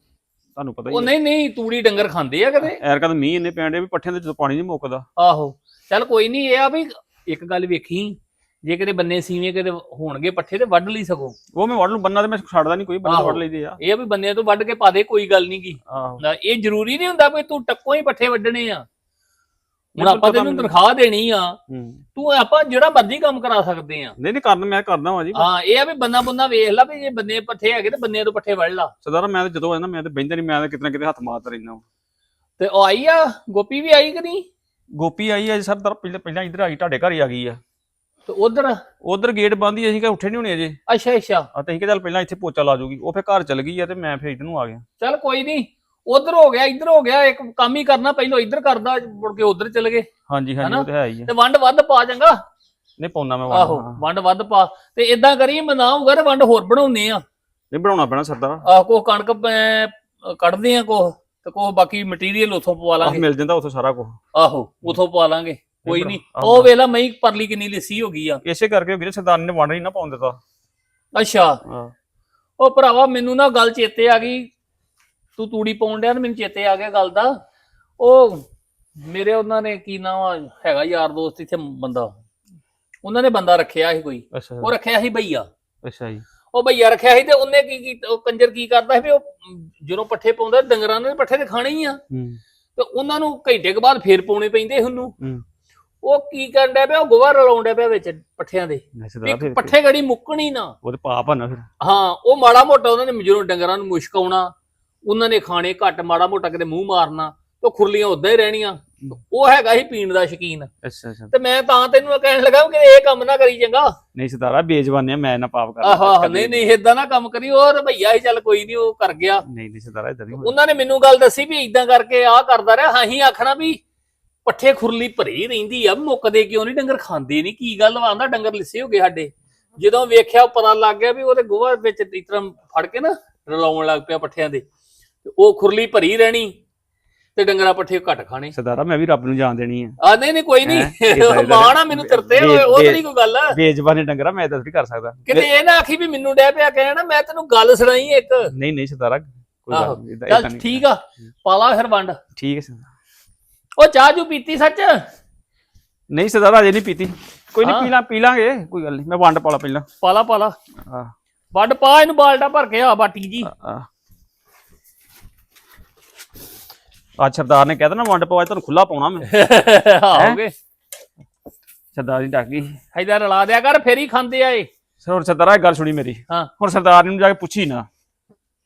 ਤੁਹਾਨੂੰ ਪਤਾ ਉਹ ਹੀ। ਨਹੀਂ ਨਹੀਂ ਤੂੜੀ ਡੰਗਰ ਖਾਂਦੇ ਆ ਕਦੇ। ਐਰ ਕਦ ਮੀਂਹ ਇੰਨੇ ਪੈਣ ਵੀ ਪੱਠਿਆਂ ਦੇ ਜਦੋਂ ਪਾਣੀ ਨਹੀਂ ਮੁੱਕਦਾ। ਆਹੋ ਚੱਲ ਕੋਈ ਨਹੀਂ ਇਹ ਆ ਵੀ ਇੱਕ ਗੱਲ ਵੇਖੀ ਜੇ ਕਿਤੇ ਬੰਨੇ ਸੀਵੇਂ ਕਿਤੇ ਹੋਣਗੇ ਪੱਠੇ ਤੇ ਵੱਢ ਲਈ ਸਕੋ। ਉਹ ਮੈਂ ਵੜ ਲੂ ਬੰਨਾ ਤੇ ਮੈਂ ਛੱਡਦਾ ਨਹੀਂ ਕੋਈ ਬੰਨਾ ਆਹੋ। ਵੜ ਲਈਦੇ ਆ। ਇਹ ਆ ਵੀ ਬੰਨੇ ਤੋਂ ਵੱਢ ਕੇ ਪਾ ਦੇ ਕੋਈ ਗੱਲ ਨਹੀਂ ਆਹੋ। ਨਾ, ਇਹ ਜ਼ਰੂਰੀ ਨਹੀਂ ਹੁੰਦਾ ਵੀ ਤੂੰ ਟੱਕੋ ਹੀ ਪੱਠੇ ਵੱਢਣੇ ਆ। ਹੁਣ ਆਪਾਂ ਤੈਨੂੰ। ਤਨਖਾਹ ਦੇਣੀ ਆ ਹੂੰ। ਤੂੰ ਆਪਾਂ ਜਿਹੜਾ ਮਰਜ਼ੀ ਕੰਮ ਕਰਾ ਸਕਦੇ ਆ। ਨਹੀਂ ਨਹੀਂ ਕਰਨਾ ਮੈਂ ਕਰਦਾ ਵਾਂ ਜੀ। ਹਾਂ ਇਹ ਆ ਵੀ ਬੰਦਾ ਬੰਦਾ ਵੇਖ ਲਾ ਵੀ ਜੇ ਬੰਨੇ ਪੱਠੇ ਹੈਗੇ ਤੇ ਬੰਨੇ ਤੋਂ ਪੱਠੇ ਵੱਢ ਲਾ। ਸਰਦਾਰਾ ਮੈਂ ਤਾਂ ਜਦੋਂ ਆਇਆ ਨਾ ਮੈਂ ਤਾਂ ਬੈਂਦਾ ਨਹੀਂ ਮੈਂ ਤਾਂ ਕਿਤੇ ਨਾ ਕਿਤੇ ਹੱਥ ਮਾਰਦਾ ਰਹਿੰਦਾ ਤੇ ਉਹ ਆਈ ਆ? ਗੋਪੀ ਵੀ ਆਈ ਕਿ ਨਹੀਂ? ਗੋਪੀ ਆਈ ਹੈ ਸਰਦਾਰ ਪਹਿਲਾਂ ਪਹਿਲਾਂ ਇੱਧਰ ਆਈ ਤੁਹਾਡੇ ਘਰ ਹੀ ਆ ਗਈ ਆ। ਤੇ ਉਧਰ? ਉਧਰ ਗੇਟ ਬੰਦ ਹੀ ਅਸੀਂ ਕਿ ਉੱਠੇ ਨਹੀਂ ਹੋਣੇ ਅਜੇ। ਅੱਛਾ ਅੱਛਾ। ਆ ਤੇ ਅਸੀਂ ਕਿ ਚੱਲ ਪਹਿਲਾਂ ਇੱਥੇ ਪੋਚਾ ਲਾ ਜੂਗੀ ਉਹ ਫਿਰ ਘਰ ਚਲ ਗਈ ਆ ਤੇ ਮੈਂ ਫਿਰ ਇੱਧਰ ਨੂੰ ਆ ਗਿਆ। ਚੱਲ ਕੋਈ ਨਹੀਂ ਉਧਰ ਹੋ ਗਿਆ ਇੱਧਰ ਹੋ ਗਿਆ ਇੱਕ ਕੰਮ ਹੀ ਕਰਨਾ ਪਹਿਲਾਂ ਇੱਧਰ ਕਰਦਾ ਮੁੜ ਕੇ ਉਧਰ ਚਲੇ ਗਏ। ਹਾਂਜੀ ਹਾਂਜੀ? ਉਹ ਤੇ ਹੈ ਹੀ ਤੇ ਵੰਡ ਵੱਧ ਪਾ ਚੰਗਾ। ਨਹੀਂ ਪਾਉਣਾ ਮੈਂ ਆਹੋ ਵੰਡ ਵੰਡ ਵੱਧ ਪਾ। ਤੇ ਇਦਾਂ ਕਰੀ ਮੈਂ ਨਾ ਹੋਊਗਾ ਤੇ ਵੰਡ ਹੋਰ ਬਣਾਉਨੇ ਆ। ਨਹੀਂ ਬਣਾਉਣਾ ਪੈਣਾ ਸਰਦਾਰ ਆਹ ਕੋ ਕਣਕ ਅਹ, ਕੱਢਦੇ ਆ ਕੋ ਤੇ ਕੋ ਬਾਕੀ ਮਟੀਰੀਅਲ ਉਥੋਂ ਪਵਾ ਆਹ ਲਾਂਗੇ। ਮਿਲ ਜਾਂਦਾ ਉੱਥੇ ਸਾਰਾ ਕੁਝ ਆਹੋ ਉਥੋਂ ਪਵਾ ਲਾਂਗੇ ਕੋਈ ਨਹੀਂ ਆਹ ਉਹ ਵੇਲਾ ਮਈ ਪਰਲੀ ਕਿੰਨੀ ਲਿੱਸੀ ਹੋ ਗਈ ਆ। ਇਸੇ ਕਰਕੇ ਵੀਰੇ ਸਰਦਾਰ ਨੇ ਵੰਡ ਨਹੀਂ ਨਾ ਪਾਉਣ ਦਿੱਤਾ। ਅੱਛਾ। ਹਾਂ। ਉਹ ਭਰਾਵਾ ਮੈਨੂੰ ਨਾ ਗੱਲ ਚੇਤੇ ਆ ਗਈ ਤੂੰ ਤੂੜੀ ਪਾਉਣ ਡਿਆ ਤੇ ਮੈਨੂੰ ਚੇਤੇ ਆ ਗਿਆ ਗੱਲ ਦਾ। ਉਹ ਮੇਰੇ ਉਹਨਾਂ ਨੇ ਕੀ ਨਾਮ ਹੈਗਾ ਯਾਰ ਦੋਸਤ ਇੱਥੇ ਬੰਦਾ। ਉਹਨਾਂ ਨੇ ਬੰਦਾ ਰੱਖਿਆ ਸੀ ਕੋਈ। ਅੱਛਾ ਉਹ ਰੱਖਿਆ ਸੀ ਭਈਆ ਅੱਛਾ ਜੀ। ਉਹ ਭਈਆ ਰੱਖਿਆ ਸੀ ਤੇ ਉਹਨੇ ਕੀ ਕੀਤਾ ਉਹ ਕੰਜਰ ਕੀ ਕਰਦਾ ਸੀ ਵੀ ਉਹ ਜਦੋਂ ਪੱਠੇ ਪਾਉਂਦਾ ਡੰਗਰਾਂ ਨੇ ਪੱਠੇ ਤੇ ਖਾਣੇ ਹੀ ਆ। ਤੇ ਉਹਨਾਂ ਨੂੰ ਘੰਟੇ ਕੁ ਬਾਅਦ ਫੇਰ ਪਾਉਣੇ ਪੈਂਦੇ ਉਹਨੂੰ। ਉਹ ਕੀ ਕਰਨ ਡਿਆ ਪਿਆ ਉਹ ਗੋਹਾ ਰਲਾਉਣ ਡਿਆ ਪਿਆ ਵਿੱਚ ਪੱਠਿਆਂ ਦੇ। ਵੀ ਪੱਠੇ ਗੜੀ ਮੁੱਕਣੀ ਨਾ। ਉਹ ਤੇ ਪਾਪ ਆ ਨਾ ਫਿਰ। ਹਾਂ ਉਹ ਮਾੜਾ ਮੋਟਾ ਉਹਨਾਂ ਨੇ ਜਦੋਂ ਡੰਗਰਾਂ ਨੂੰ ਮੁਸ਼ਕ ਆਉਣਾ ਉਹਨਾਂ ਨੇ ਖਾਣੇ ਘੱਟ ਮਾੜਾ ਮੋਟਾ ਕਿਤੇ ਮੂੰਹ ਮਾਰਨਾ ਤੇ ਉਹ ਖੁਰਲੀਆਂ ਉਦਾਂ ਹੀ ਰਹਿਣੀਆਂ। ਉਹ ਹੈਗਾ ਸੀ ਪੀਣ ਦਾ ਸ਼ਕੀਨ। ਅੱਛਾ ਅੱਛਾ। ਤੇ ਮੈਂ ਤਾਂ ਤੈਨੂੰ ਕਹਿਣ ਲੱਗਾ ਕਿ ਇਹ ਕੰਮ ਨਾ ਕਰੀ ਚੰਗਾ। ਨਹੀਂ ਸਰਦਾਰਾ ਬੇਜਵਾਨੇ ਆ, ਮੈਂ ਨਾ ਪਾਪ ਕਰਦਾ ਆਹੋ ਨਹੀਂ ਨਹੀਂ ਇਦਾਂ ਨਾ ਕੰਮ ਕਰੀ ਉਹ ਭਈਆ ਹੀ ਚੱਲ ਕੋਈ ਨਹੀਂ ਉਹ ਕਰ ਗਿਆ। ਨਹੀਂ ਨਹੀਂ ਸਰਦਾਰਾ ਇਦਾਂ ਨਹੀਂ ਉਹਨਾਂ ਨੇ ਮੈਨੂੰ ਗੱਲ ਦੱਸੀ ਵੀ ਇਦਾਂ ਕਰਕੇ ਆਹ ਕਰਦਾ ਰਿਹਾ ਹਾਂ ਹੀ ਆਖਣਾ ਵੀ ਪੱਠੇ ਖੁਰਲੀ ਭਰੀ ਰਹਿੰਦੀ ਆ ਮੁੱਕਦੇ ਕਿਉਂ ਨਹੀਂ ਡੰਗਰ ਖਾਂਦੇ ਨਹੀਂ ਕੀ ਗੱਲ ਆਂਦਾ ਡੰਗਰ ਲਿੱਸੇ ਹੋ ਗਏ ਸਾਡੇ। ਜਦੋਂ ਵੇਖਿਆ ਪਤਾ ਲੱਗ ਗਿਆ ਵੀ ਉਹਦੇ ਗੋਹਾ ਵਿੱਚ ਇਸ ਤਰ੍ਹਾਂ ਫੜ ਕੇ ਨਾ ਰਲਾਉਣ ਲੱਗ ਪਿਆ ਪੱਠਿਆਂ ਦੇ। ਉਹ ਖੁਰਲੀ ਭਰੀ ਰਹਿਣੀ ਤੇ ਡੰਗਰਾਂ ਪੱਠੇ ਘੱਟ ਖਾਣੇ। ਸਰਦਾਰਾ ਮੈਂ ਵੀ ਰੱਬ ਨੂੰ ਜਾਣ ਦੇਣੀ ਆ। ਆ ਨਹੀਂ ਨਹੀਂ ਕੋਈ ਨਹੀਂ। ਮਾਣ ਮੈਨੂੰ ਤਰਤੇ ਉਹ ਤਾਂ ਨਹੀਂ ਕੋਈ ਗੱਲ। ਬੇਜਵਾਨੇ ਡੰਗਰਾ ਮੈਂ ਤਾਂ ਥੋੜੀ ਕਰ ਸਕਦਾ। ਕਿਤੇ ਇਹ ਨਾ ਆਖੀ ਵੀ ਮੈਨੂੰ ਡੈ ਪਿਆ ਕਹਿਣਾ ਮੈਂ ਤੈਨੂੰ ਗੱਲ ਸੁਣਾਈ ਇੱਕ। ਨਹੀਂ ਨਹੀਂ ਸਰਦਾਰਾ ਕੋਈ ਗੱਲ ਨਹੀਂ ਚੱਲ ਠੀਕ ਆ ਪਾਲਾ ਫਿਰ ਵੰਡ। ਠੀਕ ਹੈ ਸਰਦਾਰਾ। ਉਹ ਚਾਹ ਜੂ ਪੀਤੀ ਸੱਚ? ਨਹੀਂ ਸਰਦਾਰਾ ਅਜੇ ਨਹੀਂ ਪੀਤੀ। ਕੋਈ ਨਹੀਂ ਹਾਂ। ਪੀ ਲਾਂਗੇ ਕੋਈ ਗੱਲ ਨਹੀਂ ਮੈਂ ਵੰਡ ਪਾਲਾ ਪਹਿਲਾਂ। ਪਾਲਾ ਪਾਲਾ। ਵੱਡ ਪਾ ਇਹਨੂੰ ਬਾਲਟਾ ਭਰ ਕੇ ਆ ਬਾਟੀ ਜੀ। ਆ ਆ ਸਰਦਾਰ ਨੇ ਕਹਿ ਨਾ ਵੰਡ ਪਵਾ ਤੁਹਾਨੂੰ ਖੁੱਲਾ ਪਾਉਣਾ ਮੈਂ। ਆਓਗੇ ਸਰਦਾਰ ਜੀ ਡੱਕ ਗਈ। ਇਧਰ ਰਲਾ ਦਿਆ ਕਰ ਫੇਰ ਹੀ ਖਾਂਦੇ ਆਏ ਸਰ ਹੁਣ ਸਰਦਾਰਾ ਇੱਕ ਗੱਲ ਸੁਣੀ ਮੇਰੀ। ਹਾਂ। ਹੁਣ ਸਰਦਾਰ ਨੂੰ ਜਾ ਕੇ ਪੁੱਛੀ ਨਾ।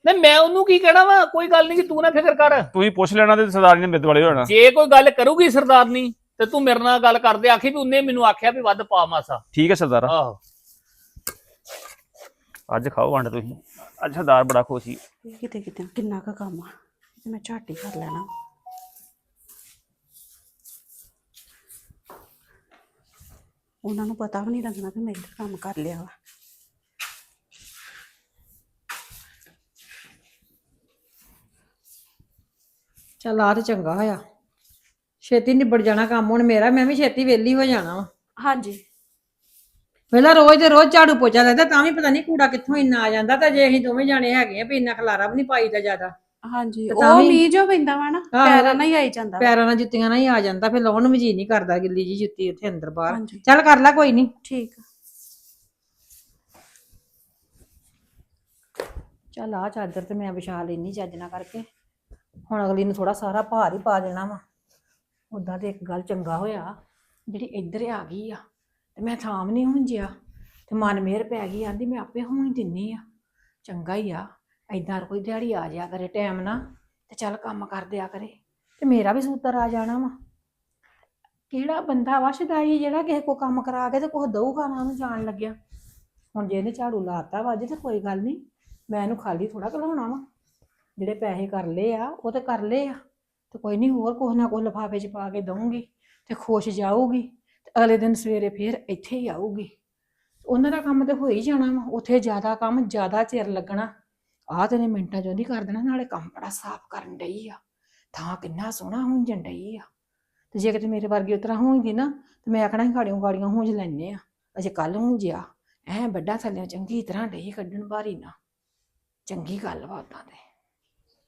ਨਹੀਂ ਮੈਂ ਉਹਨੂੰ ਕੀ ਕਹਿਣਾ ਵਾ? ਕੋਈ ਗੱਲ ਨਹੀਂ ਕਿ ਤੂੰ ਨਾ ਫਿਕਰ ਕਰ। ਤੂੰ ਹੀ ਪੁੱਛ ਲੈਣਾ ਤੇ ਸਰਦਾਰ ਜੀ ਨੇ ਮੇਰੇ ਦੁਆਲੇ ਹੋ ਜਾਣਾ ਜੇ ਕੋਈ ਗੱਲ ਕਰੂਗੀ ਸਰਦਾਰਨੀ ਤੇ ਤੂੰ ਮੇਰੇ ਨਾਲ ਗੱਲ ਕਰਦੇ ਆਖੀ ਵੀ ਉਹਨੇ ਮੈਨੂੰ ਆਖਿਆ ਵੀ ਵੱਧ ਪਾ ਮਾਸਾ। ਠੀਕ ਹੈ ਸਰਦਾਰਾ। ਆਹੋ। ਅੱਜ ਖਾਓ ਵੰਡ ਤੁਸੀਂ। ਅੱਜ ਸਰਦਾਰ ਬੜਾ ਖੁਸ਼ ਸੀ। ਕਿਤੇ ਕਿਤੇ ਕਿੰਨਾ ਕੁ ਕੰਮ ਆ। ਇਹ ਤੇ ਮੈਂ ਝਾਟੀ ਕਰ ਲੈਣਾ। ਉਹਨਾਂ ਨੂੰ ਪਤਾ ਵੀ ਨਹੀਂ ਲੱਗਣਾ ਕਿ ਮੈਂ ਇੱਧਰ ਕੰਮ ਕਰ ਲਿਆ ਵਾ। ਚੱਲ ਆ ਤੇ ਚੰਗਾ ਹੋਇਆ। ਛੇਤੀ ਨਿਬੜ ਜਾਣਾ ਕੰਮ ਹੁਣ ਮੇਰਾ ਮੈਂ ਵੀ ਛੇਤੀ ਵਿਹਲੀ ਹੋ ਜਾਣਾ ਵਾ। ਹਾਂਜੀ। ਪਹਿਲਾਂ ਰੋਜ਼ ਦੇ ਰੋਜ਼ ਝਾੜੂ ਪੋਚਾ ਲੱਗਦਾ ਤਾਂ ਵੀ ਪਤਾ ਨਹੀਂ ਕੂੜਾ ਕਿੱਥੋਂ ਇੰਨਾ ਆ ਜਾਂਦਾ ਤੇ ਜੇ ਅਸੀਂ ਦੋਵੇਂ ਜਾਣੇ ਹੈਗੇ ਆ ਵੀ ਇੰਨਾ ਖਲਾਰਾ ਵੀ ਨਹੀਂ ਪਾਈਦਾ ਜ਼ਿਆਦਾ। ਹਾਂਜੀ ਤੇ ਤਾਂ ਉਹ ਵੀ- ਮੀਂਹ ਜੋ ਪੈਂਦਾ ਵਾ ਨਾ ਆਹੋ। ਪੈਰਾਂ ਨਾਲ ਹੀ ਆਈ ਜਾਂਦਾ ਪੈਰਾਂ ਨਾਲ ਜੁੱਤੀਆਂ ਨਾਲ ਹੀ ਆ ਜਾਂਦਾ ਫਿਰ ਲਾਉਣ ਨੂੰ ਵੀ ਜੀ ਨਹੀਂ ਕਰਦਾ ਗਿੱਲੀ ਜੀ ਜੁੱਤੀ ਉੱਥੇ ਅੰਦਰ ਬਾਹਰ। ਹਾਂਜੀ। ਚੱਲ ਕਰ ਲੈ ਕੋਈ ਨਹੀਂ ਠੀਕ ਆ। ਚੱਲ ਆ ਚਾਦਰ ਤੇ ਮੈਂ ਵਿਛਾ ਲੈਣੀ ਚੱਜ ਨਾਲ ਕਰਕੇ। ਹੁਣ ਅਗਲੀ ਨੂੰ ਥੋੜਾ ਸਾਰਾ ਭਾਰ ਹੀ ਪਾ ਦੇਣਾ ਵਾ। ਉਦਾਂ ਤੇ ਇੱਕ ਗੱਲ ਚੰਗਾ ਹੋਇਆ ਜਿਹੜੀ ਇੱਧਰ ਆ ਗਈ ਆ ਤੇ ਮੈਂ ਥਾਮ ਨਹੀਂ ਹੁੰਜਿਆ ਤੇ ਮਨ ਮੇਰ ਪੈ ਗਈ ਆਂਦੀ ਮੈਂ ਆਪੇ ਹੋਂ ਹੀ ਦਿੰਨੀ ਆ। ਚੰਗਾ ਹੀ ਆ। ਐਦਾਂ ਕੋਈ ਦਿਹਾੜੀ ਆ ਜਾਇਆ ਕਰੇ ਟਾਈਮ ਨਾ ਤੇ ਚੱਲ ਕੰਮ ਕਰ ਦਿਆ ਕਰੇ। ਤੇ ਮੇਰਾ ਵੀ ਸੂਤਰ ਆ ਜਾਣਾ ਵਾ। ਕਿਹੜਾ ਬੰਦਾ ਵਾ ਸ਼ਦਾਈ ਜਿਹੜਾ ਕਿਸੇ ਕੋ ਕੰਮ ਕਰਾ ਕੇ ਤੇ ਕੁਛ ਦਊਗਾ ਨਾ ਉਹਨੂੰ ਜਾਣ ਲੱਗਿਆ? ਹੁਣ ਜੇ ਇਹਨੇ ਝਾੜੂ ਲਾਤਾ ਵਾ ਅੱਜ ਤੇ ਕੋਈ ਗੱਲ ਨਹੀਂ ਮੈਂ ਇਹਨੂੰ ਖਾਲੀ ਥੋੜਾ ਘਲਾਉਣਾ ਵਾ। ਜਿਹੜੇ ਪੈਸੇ ਕਰ ਲਏ ਆ ਉਹ ਤੇ ਕਰ ਲਏ ਆ। ਤੇ ਕੋਈ ਨਹੀਂ ਹੋਰ ਕੁਛ ਨਾ ਕੁਛ ਲਿਫਾਫੇ 'ਚ ਪਾ ਕੇ ਦਊਂਗੀ ਤੇ ਖੁਸ਼ ਜਾਊਗੀ ਤੇ ਅਗਲੇ ਦਿਨ ਸਵੇਰੇ ਫੇਰ ਇੱਥੇ ਹੀ ਆਊਗੀ। ਉਹਨਾਂ ਦਾ ਕੰਮ ਤੇ ਹੋ ਹੀ ਜਾਣਾ ਵਾ ਉੱਥੇ ਜ਼ਿਆਦਾ ਕੰਮ ਜ਼ਿਆਦਾ ਚਿਰ ਲੱਗਣਾ। ਆਹ ਤੇ ਨੇ ਮਿੰਟਾਂ 'ਚ ਉਹਦੀ ਕਰ ਦੇਣਾ ਨਾਲੇ ਕੰਮ ਬੜਾ ਸਾਫ਼ ਕਰਨ ਡਈ ਆ। ਥਾਂ ਕਿੰਨਾ ਸੋਹਣਾ ਹੁੰਜਣ ਡਈ ਆ। ਤੇ ਜੇ ਕਿਤੇ ਮੇਰੇ ਵਰਗੀ ਉਤਰਾ ਹੁੰਦੀ ਨਾ ਤੇ ਮੈਂ ਆਖਣਾ ਗਾੜੀਆਂ ਗਾੜੀਆਂ ਹੁੰਜ ਲੈਨੇ ਆ। ਅਜੇ ਕੱਲ ਹੁੰਜਿਆ। ਐ ਵੱਡਾ ਥੱਲੇ ਚੰਗੀ ਤਰ੍ਹਾਂ ਡਈ ਕੱਢਣ ਬਾਰੀ ਨਾ। ਚੰਗੀ ਗੱਲ ਵਾ ਉਦਾਂ ਤੇ।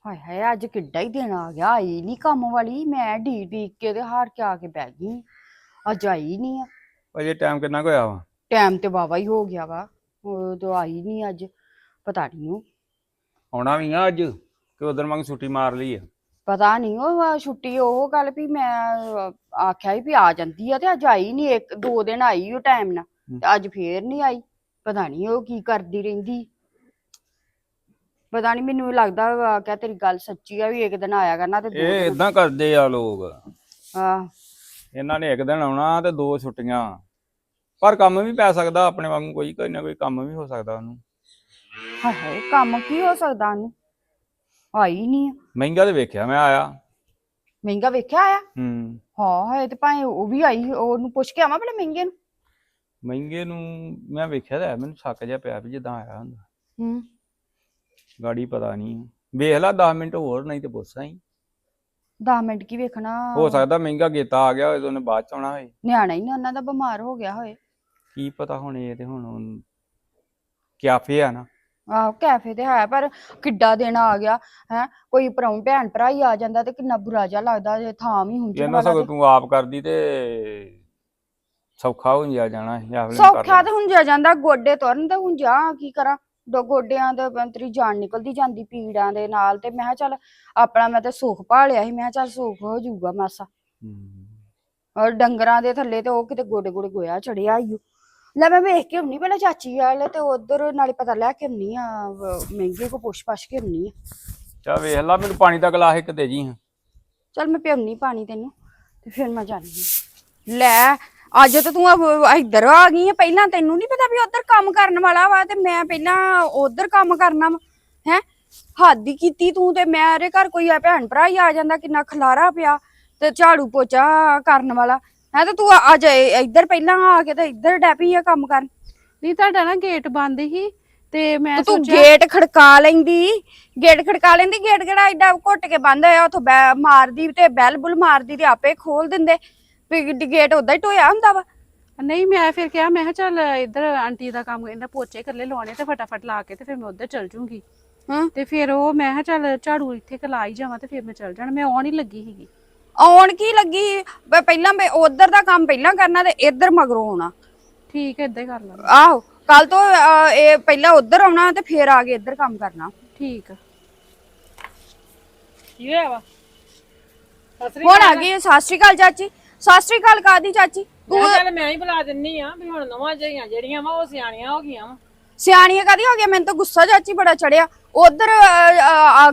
ਹਾਏ ਹਾਏ ਅੱਜ ਕਿੱਡਾ ਹੀ ਦਿਨ ਆ ਗਿਆ ਆਈ ਨਹੀਂ ਕੰਮ ਵਾਲੀ। ਮੈਂ ਢੀ ਢੀਕ ਕੇ ਤੇ ਹਾਰ ਕੇ ਆ ਕੇ ਬਹਿ ਗਈ। ਅੱਜ ਆਈ ਨਹੀਂ ਆ। ਅਜੇ ਟਾਈਮ ਕਿੰਨਾ ਕੁ ਹੋਇਆ ਵਾ? ਟਾਈਮ ਤੇ ਵਾਵਾ ਹੀ ਹੋ ਗਿਆ ਵਾ। ਉਹ ਤਾਂ ਆਈ ਨਹੀਂ ਅੱਜ। ਪਤਾ ਨਹੀਂ ਉਹ ਆਉਣਾ ਵੀ ਆ ਅੱਜ ਕਿ ਉਧਰ ਮੰਗ ਛੁੱਟੀ ਮਾਰ ਲਈ ਆ। ਪਤਾ ਨਹੀਂ ਉਹ ਛੁੱਟੀ ਉਹ ਗੱਲ ਵੀ ਮੈਂ ਆਖਿਆ ਵੀ ਆ ਜਾਂਦੀ ਆ ਤੇ ਅੱਜ ਆਈ ਨਹੀਂ ਇੱਕ ਦੋ ਦਿਨ ਆਈ ਉਹ ਟਾਈਮ ਨਾਲ ਤੇ ਅੱਜ ਫੇਰ ਨਹੀਂ ਆਈ। ਪਤਾ ਨਹੀਂ ਉਹ ਕੀ ਕਰਦੀ ਰਹਿੰਦੀ। ਪਤਾ ਨਹੀਂ ਮੈਨੂੰ ਲੱਗਦਾ ਕਿ ਤੇਰੀ ਗੱਲ ਸੱਚੀ ਆ ਵੀ ਇੱਕ ਦਿਨ ਆਇਆ ਕਰਨਾ ਤੇ ਇਹ ਇਦਾਂ ਕਰਦੇ ਆ ਲੋਕ। ਆਹ। ਇਹਨਾਂ ਨੇ ਇੱਕ ਦਿਨ ਆਉਣਾ ਤੇ ਦੋ ਛੁੱਟੀਆਂ। ਪਰ ਕੰਮ ਵੀ ਪੈ ਸਕਦਾ ਆਪਣੇ ਵਾਂਗੂ ਕੋਈ ਕੋਈ ਨਾ ਕੋਈ ਕੰਮ ਵੀ ਹੋ ਸਕਦਾ ਉਹਨੂੰ। ਹਾਏ ਹਾਏ ਕੰਮ ਕੀ ਹੋ ਸਕਦਾ ਉਹਨੂੰ? ਆਈ ਨਹੀਂ ਮਹਿੰਗਾ ਤੇ ਵੇਖਿਆ ਮੈਂ ਆਇਆ। ਮਹਿੰਗਾ ਵੇਖਿਆ ਆਇਆ? ਹੂੰ। ਹਾਂ ਹੈ ਤੇ ਭਾਵੇਂ ਉਹ ਵੀ ਆਈ ਉਹਨੂੰ ਪੁੱਛ ਕੇ ਆਵਾਂ ਭਲੇ ਮਹਿੰਗੇ ਨੂੰ? ਮਹਿੰਗੇ ਨੂੰ ਮੈਂ ਵੇਖਿਆ ਤਾਂ ਹੈ, ਮੈਨੂੰ ਸ਼ੱਕ ਜਿਹਾ ਪਿਆ ਵੀ ਜਿੱਦਾਂ ਆਇਆ ਹੁੰਦਾ। ਹੂੰ। ਗਾੜੀ ਪਤਾ ਨਹੀਂ ਵੇਖ ਲੈ 10 ਮਿੰਟ ਹੋਰ ਨਹੀਂ ਤੇ ਪੁੱਛਾਂ ਹੀ 10 ਮਿੰਟ ਕੀ ਵੇਖਣਾ? ਹੋ ਸਕਦਾ ਮਹਿੰਗਾ ਗੇਤਾ ਆ ਗਿਆ ਹੋਏ ਤੇ ਉਹਨੇ ਬਾਅਦ ਚ ਆਉਣਾ ਹੋਏ ਨਿਆਣਾ ਹੀ ਨਾ ਉਹਨਾਂ ਦਾ ਬਿਮਾਰ ਹੋ ਗਿਆ ਹੋਏ ਕੀ ਪਤਾ ਹੁਣ ਇਹ ਤੇ ਹੁਣ ਕਿਆਫੇ ਆ ਨਾ। ਆਹੋ ਕੈਫੇ ਤੇ ਹੈ ਪਰ ਕਿੱਡਾ ਦਿਨ ਆ ਗਿਆ ਹੈ? ਕੋਈ ਭਰਾਉਂ ਭੈਣ ਭਰਾ ਹੀ ਆ ਜਾਂਦਾ ਤੇ ਕਿੰਨਾ ਬੁਰਾ ਜਿਹਾ ਲੱਗਦਾ ਜੇ ਥਾਂ ਵੀ ਹੁੰਦੀ ਇਹਨਾਂ ਸਗੋਂ ਤੂੰ। ਆਪ ਕਰਦੀ ਤੇ ਸੌਖਾ ਹੋ ਜਾ ਜਾਣਾ ਸੀ ਸੌਖਾ ਤਾਂ ਹੁੰਜਿਆ ਜਾਂਦਾ ਗੋਡੇ ਤੁਰਨ ਤੇ ਹੁੰਜਾ ਕੀ ਕਰਾਂ? ਦੋ ਗੋਡਿਆਂ ਦੇ ਬੰਤਰੀ ਜਾਨ ਨਿਕਲਦੀ ਜਾਂਦੀ ਪੀੜਾਂ ਦੇ ਨਾਲ ਤੇ ਮੈਂ ਕਿਹਾ ਚੱਲ ਆਪਣਾ ਮੈਂ ਤੇ ਸੁੱਖ ਭਾਲਿਆ ਸੀ ਮੈਂ ਕਿਹਾ ਚੱਲ ਸੁੱਖ ਹੋ ਜਾਊਗਾ ਮਾਸਾ। ਔਰ ਡੰਗਰਾਂ ਦੇ ਥੱਲੇ ਤੇ ਉਹ ਕਿਤੇ ਗੋਡੇ ਗੋਡੇ ਗੋਇਆ ਚੜਿਆ ਈ ਓ। ਲੈ ਮੈਂ ਵੇਖ ਕੇ ਹੁੰਨੀ ਪਹਿਲਾਂ ਚਾਚੀ ਵਾਲੇ ਤੇ ਉਧਰ ਨਾਲੇ ਪਤਾ ਲੈ ਕੇ ਹੁੰਨੀ ਆ ਵ- ਮਹਿੰਗੇ ਕੋ ਪੁੱਛ ਪਛ ਕੇ ਹੁੰਨੀ ਆ। ਚਾ ਵੇਖ ਲਾ ਮੈਨੂੰ ਪਾਣੀ ਦਾ ਗਲਾਸ ਇੱਕ ਦੇ ਜੀ ਹਾਂ। ਚੱਲ ਮੈਂ ਪਿਉਣੀ ਪਾਣੀ ਤੈਨੂੰ ਤੇ ਫਿਰ ਮੈਂ ਜਾਣੀ ਆ। ਲੈ ਅੱਜ ਤਾਂ ਤੂੰ ਅਬ- ਇੱਧਰ ਆ ਗਈ ਆ ਪਹਿਲਾਂ ਤੈਨੂੰ ਨਹੀਂ ਪਤਾ ਵੀ ਉਧਰ ਕੰਮ ਕਰਨ ਵਾਲਾ ਵਾ ਤੇ ਮੈਂ ਪਹਿਲਾਂ ਉਧਰ ਕੰਮ ਕਰਨਾ ਹੈ? ਹੱਦ ਹੀ ਕੀਤੀ ਤੂੰ ਤੇ ਮੇਰੇ ਘਰ ਕੋਈ ਆ ਭੈਣ ਭਰਾ ਹੀ ਆ ਜਾਂਦਾ ਕਿੰਨਾ ਖਲਾਰਾ ਪਿਆ ਤੇ ਝਾੜੂ ਪੋਚਾ ਕਰਨ ਵਾਲਾ। ਹੈ ਤੇ ਤੂੰ ਅੱਜ ਇੱਧਰ ਪਹਿਲਾਂ ਆ ਕੇ ਤੇ ਇੱਧਰ ਡੈਪੀ ਆ ਕੰਮ ਕਰਨ। ਨਹੀਂ ਤੁਹਾਡਾ ਨਾ ਗੇਟ ਬੰਦ ਹੀ ਤੇ ਮੈਂ ਤੇ ਸੋਚਿਆ ਗੇਟ ਖੜਕਾ ਲੈਂਦੀ। ਗੇਟ ਖੜਕਾ ਲੈਂਦੀ ਗੇਟ ਕਿਹੜਾ ਐਡਾ ਘੁੱਟ ਕੇ ਬੰਦ ਹੋਇਆ ਉਥੋਂ ਮਾਰਦੀ ਤੇ ਬੈਲ ਬੁਲ ਮਾਰਦੀ ਤੇ ਆਪੇ ਖੋਲ ਦਿੰਦੇ। ਵੀ ਗੇਟ ਉਦਾਂ ਹੀ ਟੋਇਆ ਹੁੰਦਾ ਵਾ। ਨਹੀਂ ਮੈਂ ਫਿਰ ਕਿਹਾ ਮੈਂ ਕਿਹਾ ਚੱਲ ਇੱਧਰ ਆਂਟੀ ਦਾ ਕੰਮ ਇਹਨਾਂ ਪੋਚੇ ਇਕੱਲੇ ਲਵਾਉਣੇ ਤੇ ਫਟਾਫਟ ਲਾ ਕੇ ਤੇ ਫਿਰ ਮੈਂ ਉੱਧਰ ਚਲ ਜੂੰਗੀ। ਹਾਂ। ਤੇ ਫਿਰ ਉਹ ਮੈਂ ਕਿਹਾ ਚੱਲ ਝਾੜੂ ਇੱਥੇ ਕਲਾ ਹੀ ਜਾਵਾਂ ਤੇ ਫਿਰ ਮੈਂ ਚਲ ਜਾਣਾ ਮੈਂ ਆਉਣ ਹੀ ਲੱਗੀ ਸੀਗੀ। ਆਉਣ ਕੀ ਲੱਗੀ? ਬ- ਪਹਿਲਾਂ ਮੈਂ ਉਧਰ ਦਾ ਕੰਮ ਪਹਿਲਾਂ ਕਰਨਾ ਤੇ ਇੱਧਰ ਮਗਰੋਂ ਆਉਣਾ। ਠੀਕ ਹੈ ਏਦਾਂ ਹੀ ਕਰ ਲਾਂਗੇ। ਆਹੋ ਕੱਲ ਤੋਂ ਅਹ, ਇਹ ਪਹਿਲਾਂ ਉਧਰ ਆਉਣਾ ਤੇ ਫਿਰ ਆ ਕੇ ਇੱਧਰ ਕੰਮ ਕਰਨਾ। ਠੀਕ ਆ। ਕੀ ਹੋਇਆ ਵਾ? ਸਸਰੀ ਹੁਣ ਆ ਗਈ ਸਤਿ ਸ਼੍ਰੀ ਅਕਾਲ ਚਾਚੀ। ਸਤਿ ਸ਼੍ਰੀ ਅਕਾਲ ਕਾਦੀ ਚਾਚੀ? ਮੈਂ ਕਿਹਾ ਚੱਲ ਮੈਂ ਹੀ ਬੁਲਾ ਦਿੰਨੀ ਆ ਵੀ ਹੁਣ ਨਵਾਂ ਜਿਹੀਆਂ ਜਿਹੜੀਆਂ ਵਾ ਉਹ ਸਿਆਣੀਆਂ ਹੋ ਗਈਆਂ ਵਾ। ਸਿਆਣੀਆਂ ਕਾਦੀ ਹੋ ਗਿਆ ਮੈਨੂੰ ਤਾਂ ਗੁੱਸਾ ਚਾਚੀ ਬੜਾ ਚੜਿਆ। ਉਧਰ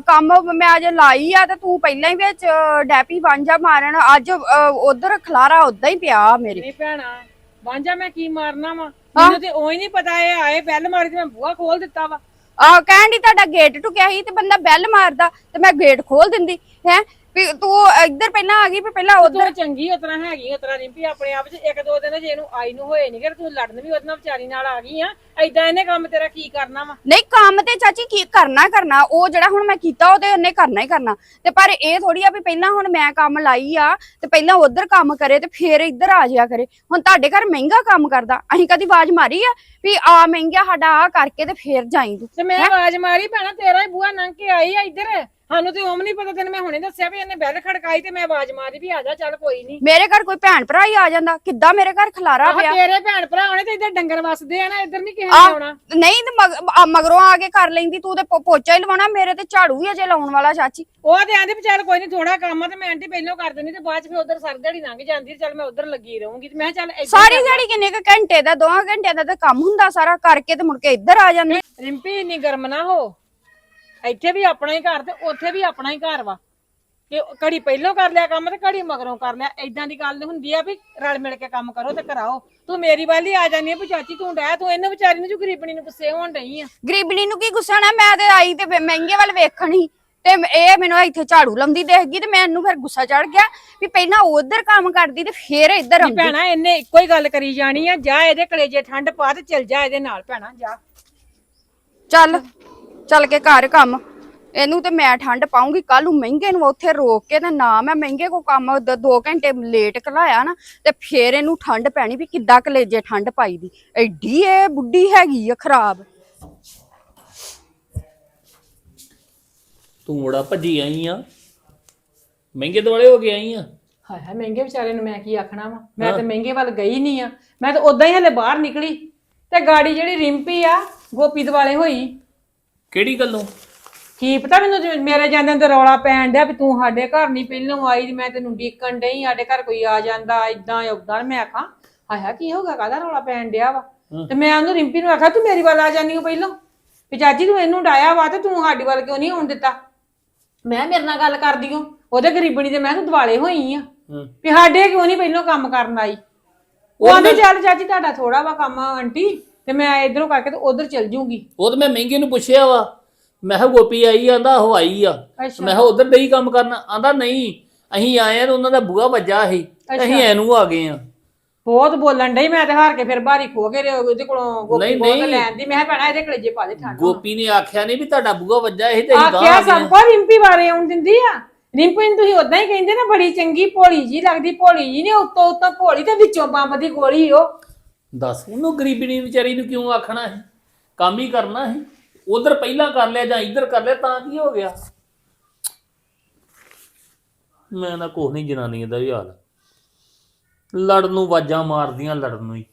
ਕੰਮ ਮੈਂ ਅਜੇ ਲਾਈ ਆ ਤੇ ਤੂੰ ਪਹਿਲਾਂ ਹੀ ਵਿੱਚ ਡੈਪੀ ਵਾਂਝਾ ਮਾਰਨ। ਅੱਜ ਉਧਰ ਖਲਾਰਾ ਉਦਾਂ ਹੀ ਪਿਆ ਮੇਰੇ। ਨਹੀਂ ਭੈਣਾ ਵਾਂਝਾ ਮੈਂ ਕੀ ਮਾਰਨਾ ਵਾ? ਮੈਨੂੰ ਤੇ ਉਹ ਹੀ ਨਹੀਂ ਪਤਾ ਇਹ ਆਏ ਬੈਲ ਮਾਰੀ ਤੇ ਮੈਂ ਬੂਹਾ ਖੋਲ ਦਿੱਤਾ ਵਾ। ਆ ਕਹਿਣ ਦੀ ਤੁਹਾਡਾ ਗੇਟ ਟੁਕਿਆ ਸੀ ਤੇ ਬੰਦਾ ਬੈਲ ਮਾਰਦਾ ਤੇ ਮੈਂ ਗੇਟ ਖੋਲ ਦਿੰਦੀ ਹੈ? ਵੀ ਤੂੰ ਇੱਧਰ ਪਹਿਲਾਂ ਆ ਗਈ ਵੀ ਪਹਿਲਾਂ ਉਧਰ। ਤੂੰ ਚੰਗੀ ਉਤਰਾ ਹੈਗੀ ਉਤਰਾ ਰਿੰਪੀ ਆਪਣੇ ਆਪ 'ਚ ਇੱਕ ਦੋ ਦਿਨ ਜੇ ਇਹਨੂੰ ਆਈ ਨੂੰ ਹੋਏ ਨਹੀਂ ਕਿ ਤੂੰ ਲੜਨ ਵੀ ਉਹਦੇ ਨਾਲ ਵਿਚਾਰੀ ਨਾਲ ਆ ਗਈ ਆ। ਐਦਾਂ ਇਹਨੇ ਕੰਮ ਤੇਰਾ ਕੀ ਕਰਨਾ ਵਾ? ਨਹੀਂ ਕੰਮ ਤੇ ਚਾਚੀ ਕੀ ਕਰਨਾ ਕਰਨਾ ਉਹ ਜਿਹੜਾ ਹੁਣ ਮੈਂ ਕੀਤਾ ਉਹ ਤੇ ਉਹਨੇ ਕਰਨਾ ਹੀ ਕਰਨਾ। ਤੇ ਪਰ ਇਹ ਥੋੜੀ ਆ ਵੀ ਪਹਿਲਾਂ ਹੁਣ ਮੈਂ ਕੰਮ ਲਾਈ ਆ ਤੇ ਪਹਿਲਾਂ ਉਧਰ ਕੰਮ ਕਰੇ ਤੇ ਫੇਰ ਇੱਧਰ ਆ ਜਾਇਆ ਕਰੇ। ਹੁਣ ਤੁਹਾਡੇ ਘਰ ਮਹਿੰਗਾ ਕੰਮ ਕਰਦਾ ਅਸੀਂ ਕਦੀ ਆਵਾਜ਼ ਮਾਰੀ ਆ ਵੀ ਆ ਮਹਿੰਗਾ ਸਾਡਾ ਆ ਕਰਕੇ ਤੇ ਫੇਰ ਜਾਈ ਤੂੰ ਤੇ ਮੈਂ ਆਵਾਜ਼ ਮਾਰੀ ਭੈਣਾ ਤੇਰਾ ਹੀ ਬੂਹਾ ਲੰਘ ਕੇ ਆਈ ਆ ਇੱਧਰ। ਸਾਨੂੰ ਤੇ ਓਮ ਨਹੀਂ ਪਤਾ ਤੈਨੂੰ ਮੈਂ ਹੁਣੇ ਦੱਸਿਆ ਵੀ ਇਹਨੇ ਬੈਲ ਖੜਕਾਈ ਤੇ ਮੈਂ ਆਵਾਜ਼ ਮਾਰੀ ਵੀ ਆ ਜਾ ਚੱਲ ਕੋਈ ਨਹੀਂ ਮੇਰੇ ਘਰ ਕੋਈ ਭੈਣ ਭਰਾ ਹੀ ਆ ਜਾਂਦਾ ਕਿੱਦਾਂ ਮੇਰੇ ਘਰ ਖਲਾਰਾ ਆਹ ਪਿਆ? ਤੇਰੇ ਭੈਣ ਭਰਾ ਹੋਣੇ ਤੇ ਇੱਧਰ ਡੰਗਰ ਵਸਦੇ ਆ ਨਾ ਇੱਧਰ ਨਹੀਂ ਕਿਸੇ ਨੇ ਆਉਣਾ। ਨਹੀਂ ਤੇ ਮਗ- ਆ ਮਗਰੋਂ ਆ ਕੇ ਕਰ ਲੈਂਦੀ ਤੂੰ ਤੇ ਪੋ- ਪੋਚਾ ਹੀ ਲਵਾਉਣਾ ਮੇਰੇ ਤੇ ਝਾੜੂ ਵੀ ਅਜੇ ਲਾਉਣ ਵਾਲਾ ਚਾਚੀ। ਉਹ ਤੇ ਆਂਦੇ ਵੀ ਚੱਲ ਕੋਈ ਨਹੀਂ ਥੋੜਾ ਕੰਮ ਆ ਤੇ ਮੈਂ ਆਂਟੀ ਪਹਿਲਾਂ ਕਰ ਦਿੰਦੀ ਤੇ ਬਾਅਦ ਚ ਫਿਰ ਉਧਰ ਸਰ ਦਿਹਾੜੀ ਲੰਘ ਜਾਂਦੀ ਤੇ ਚੱਲ ਮੈਂ ਉਧਰ ਲੱਗੀ ਰਹੂੰਗੀ ਤੇ ਮੈਂ ਕਿਹਾ ਚੱਲ ਏਦਾਂ ਸਾਰੀ ਦਿਹਾੜੀ ਕਿੰਨੇ ਕੁ ਘੰਟੇ ਦਾ ਦੋਹਾਂ ਘੰਟਿਆਂ ਦਾ ਤਾਂ ਕੰਮ ਹੁੰਦਾ ਸਾਰਾ ਕਰਕੇ ਤੇ ਮੁੜ ਕੇ ਇੱਧਰ ਆ ਜਾਂਦੇ। ਰਿੰਪੀ ਇੰਨੀ ਗਰਮ ਨਾ ਹੋ। ਇੱਥੇ ਵੀ ਆਪਣਾ ਹੀ ਘਰ ਤੇ ਉੱਥੇ ਵੀ ਆਪਣਾ ਹੀ ਘਰ ਵਾ। ਕਿ ਕੜੀ ਪਹਿਲਾਂ ਕਰ ਲਿਆ ਕੰਮ ਤੇ ਕੜੀ ਮਗਰੋਂ ਕਰ ਲਿਆ। ਐਦਾਂ ਦੀ ਗੱਲ ਹੁੰਦੀ ਆ ਵੀ ਰਲ ਮਿਲ ਕੇ ਕੰਮ ਕਰੋ ਤੇ ਕਰਾਓ। ਤੂੰ ਮੇਰੀ ਵਾਲੀ ਆ ਜਾਨੀ ਆ ਵੀ ਚਾਚੀ ਤੂੰ ਡੈ ਤੂੰ ਇਹਨੂੰ ਵਿਚਾਰੀ ਨੂੰ ਜੋ ਗਰੀਬਣੀ ਨੂੰ ਗੁੱਸੇ ਹੋਣ ਡਈ ਆ। ਗਰੀਬਣੀ ਨੂੰ ਕੀ ਗੁੱਸਾ ਨਾ ਮੈਂ ਤੇ ਆਈ ਤੇ ਫਿਰ ਮਹਿੰਗੇ ਵੱਲ ਵੇਖਣ। ਤੇ ਇਹ ਮੈਨੂੰ ਇੱਥੇ ਝਾੜੂ ਲਾਉਂਦੀ ਦੇਖ ਗਈ ਤੇ ਮੈਨੂੰ ਫਿਰ ਗੁੱਸਾ ਚੜ ਗਿਆ ਵੀ ਪਹਿਲਾਂ ਉਧਰ ਕੰਮ ਕਰਦੀ ਤੇ ਫੇਰ ਇੱਧਰ ਵੀ ਆਉਂਦੀ। ਭੈਣਾ ਇਹਨੇ ਇੱਕੋ ਹੀ ਗੱਲ ਕਰੀ ਜਾਣੀ ਆ ਜਾ ਇਹਦੇ ਕਲੇਜੇ ਠੰਡ ਪਾ ਤੇ ਚੱਲ ਜਾ ਇਹਦੇ ਨਾਲ। ਭੈਣਾ ਜਾ। ਚੱਲ। ਚੱਲ ਕੇ ਘਰ ਕੰਮ। ਇਹਨੂੰ ਤੇ ਮੈਂ ਠੰਡ ਪਾਉਂਗੀ ਕੱਲ ਨੂੰ ਮਹਿੰਗੇ ਨੂੰ ਉੱਥੇ ਰੋਕ ਕੇ ਤੇ ਨਾ ਮੈਂ ਮਹਿੰਗੇ ਕੋ ਕੰਮ 2 ਘੰਟੇ ਲੇਟ ਕਲਾਇਆ ਨਾ ਤੇ ਫੇਰ ਇਹਨੂੰ ਠੰਡ ਪੈਣੀ ਵੀ ਕਿੱਦਾਂ ਕਲੇਜੇ ਠੰਡ ਪਾਈ ਦੀ। ਐਡੀ ਇਹ ਬੁੱਢੀ ਹੈਗੀ ਆ ਖਰਾਬ। ਤੂੰ ਬੜਾ ਭੱਜੀ ਆਈ ਆ। ਮਹਿੰਗੇ ਦੁਆਲੇ ਹੋ ਕੇ ਆਈ ਆ। ਹਾਏ ਹਾਏ ਮਹਿੰਗੇ ਵਿਚਾਰੇ ਨੂੰ ਮੈਂ ਕੀ ਆਖਣਾ ਵਾ? ਮੈਂ ਤੇ ਮਹਿੰਗੇ ਵੱਲ ਗਈ ਨਹੀਂ ਆ। ਮੈਂ ਤਾਂ ਉਦਾਂ ਹੀ ਹਲੇ ਬਾਹਰ ਨਿਕਲੀ। ਤੇ ਗਾੜੀ ਜਿਹੜੀ ਰਿੰਪੀ ਆ ਗੋਪੀ ਦਿਵਾਲੇ ਹੋਈ। ਕਿਹੜੀ ਗੱਲੋਂ? ਕੀ ਪਤਾ ਮੈਨੂੰ ਜਿਵੇਂ ਮੇਰੇ ਜਾਂਦੇ ਤੇ ਰੌਲਾ ਪੈਣ ਡਿਆ ਵੀ ਤੂੰ ਸਾਡੇ ਘਰ ਨਹੀਂ ਪਹਿਲੋਂ ਆਈ ਤੇ ਮੈਂ ਤੈਨੂੰ ਡੀਕਣ ਡਈ ਸਾਡੇ ਘਰ ਕੋਈ ਆ ਜਾਂਦਾ ਇਦਾਂ ਉਦਾਂ ਮੈਂ ਆਖਾਂ ਹਾਏ ਕੀ ਹੋਗਾ ਕਾਹਦਾ ਰੌਲਾ ਪੈਣ ਡਿਆ ਵਾ? ਤੇ ਮੈਂ ਉਹਨੂੰ ਰਿੰਪੀ ਨੂੰ ਆਖਿਆ ਤੂੰ ਮੇਰੀ ਵੱਲ ਆ ਜਾਨੀ ਹੋ ਪਹਿਲੋਂ? ਵੀ ਚਾਚੀ ਤੂੰ ਇਹਨੂੰ ਡਾਇਆ ਵਾ ਤੇ ਤੂੰ ਸਾਡੀ ਵੱਲ ਕਿਉਂ ਨਹੀਂ ਆਉਣ ਦਿੱਤਾ? ਮੈਂ ਮੇਰੇ ਨਾਲ ਗੱਲ ਕਰਦੀ ਹਾਂ ਉਹਦੇ ਗਰੀਬਣੀ ਤੇ ਮੈਂ ਤੂੰ ਦਿਵਾਲੇ ਹੋਈ ਆ। ਵੀ ਸਾਡੇ ਕਿਉਂ ਨਹੀਂ ਪਹਿਲੋਂ ਕੰਮ ਕਰਨ ਆਈ? ਉਹ ਆਂਦੇ ਚੱਲ ਚਾਚੀ ਤੁਹਾਡਾ ਥੋੜਾ ਵਾ ਕੰਮ ਆ ਆਂਟੀ। ਤੇ ਮੈਂ ਇਧਰੋਂ ਕਰਕੇ ਤੇ ਉਧਰ ਚਲ ਜੂੰਗੀ। ਉਹ ਤਾਂ ਮੈਂ ਮਹਿੰਗੇ ਨੂੰ ਪੁੱਛਿਆ ਵਾ। ਮੈਂ ਕਿਹਾ ਗੋਪੀ ਆਈ ਆਂਦਾ ਉਹ ਆਈ ਆ। ਅੱਛਾ। ਮੈਂ ਕਿਹਾ ਉਧਰ ਨਹੀਂ ਕੰਮ ਕਰਨਾ। ਆਂਦਾ ਨਹੀਂ ਅਸੀਂ ਆਏ ਆ ਤੇ ਉਹਨਾਂ ਦਾ ਬੂਹਾ ਵੱਜਾ ਸੀ। ਤੇ ਅਸੀਂ ਐਨੂੰ ਆ ਗਏ ਆ। ਬਹੁਤ ਬੋਲਣ ਡਈ ਮੈਂ ਤੇ ਹਾਰ ਕੇ ਫਿਰ ਬਾਰੀ ਖੋ ਕੇ ਉਹਦੇ ਕੋਲੋਂ ਗੋਪੀ ਨਹੀਂ, ਬਹੁਤ ਨਹੀਂ। ਲੈਣ ਦੀ। ਮੈਂ ਕਿਹਾ ਭੈਣਾ ਇਹਦੇ ਕਲੇਜੇ ਪਾ ਦੇ ਠੰਡ ਗੋਪੀ ਨੇ ਆਖਿਆ ਨਹੀਂ ਵੀ ਤੁਹਾਡਾ ਬੂਹਾ ਵੱਜਾ ਸੀ ਤੇ ਅਸੀਂ ਆਖਿਆ ਗਏ ਸਭ ਕੋ ਰਿੰਪੀ ਬਾਰੇ ਆਉਣ ਦਿੰਦੀ ਆ। ਰਿੰਪੀ ਨੂੰ ਤੁਸੀਂ ਉਦਾਂ ਹੀ ਕਹਿੰਦੇ ਨਾ ਬੜੀ ਚੰਗੀ ਭੋਲੀ ਜੀ ਲੱਗਦੀ। ਭੋਲੀ ਜੀ ਨੇ ਉੱਤੋਂ ਉੱਤੋਂ ਭੋਲੀ ਤੇ ਵਿੱਚੋਂ ਬੰਬ ਦੀ ਗੋਲੀ ਉਹ। ਦੱਸ, ਉਹਨੂੰ ਗਰੀਬਣੀ ਵਿਚਾਰੀ ਨੂੰ ਕਿਉਂ ਆਖਣਾ ਹੈ ਕੰਮ ਹੀ ਕਰਨਾ ਹੈ ਉਧਰ ਪਹਿਲਾਂ ਕਰ ਲਿਆ ਜਾਂ ਇੱਧਰ ਕਰ ਲਿਆ, ਤਾਂ ਕੀ ਹੋ ਗਿਆ? ਮੈਂ ਨਾ ਕੋਹ ਨਹੀਂ ਜਨਾਨੀ ਦਾ ਵੀ ਹਾਲ। ਲੜਨ ਨੂੰ ਵਾਜਾਂ ਮਾਰਦੀਆਂ ਲੜਨ ਨੂੰ ਹੀ।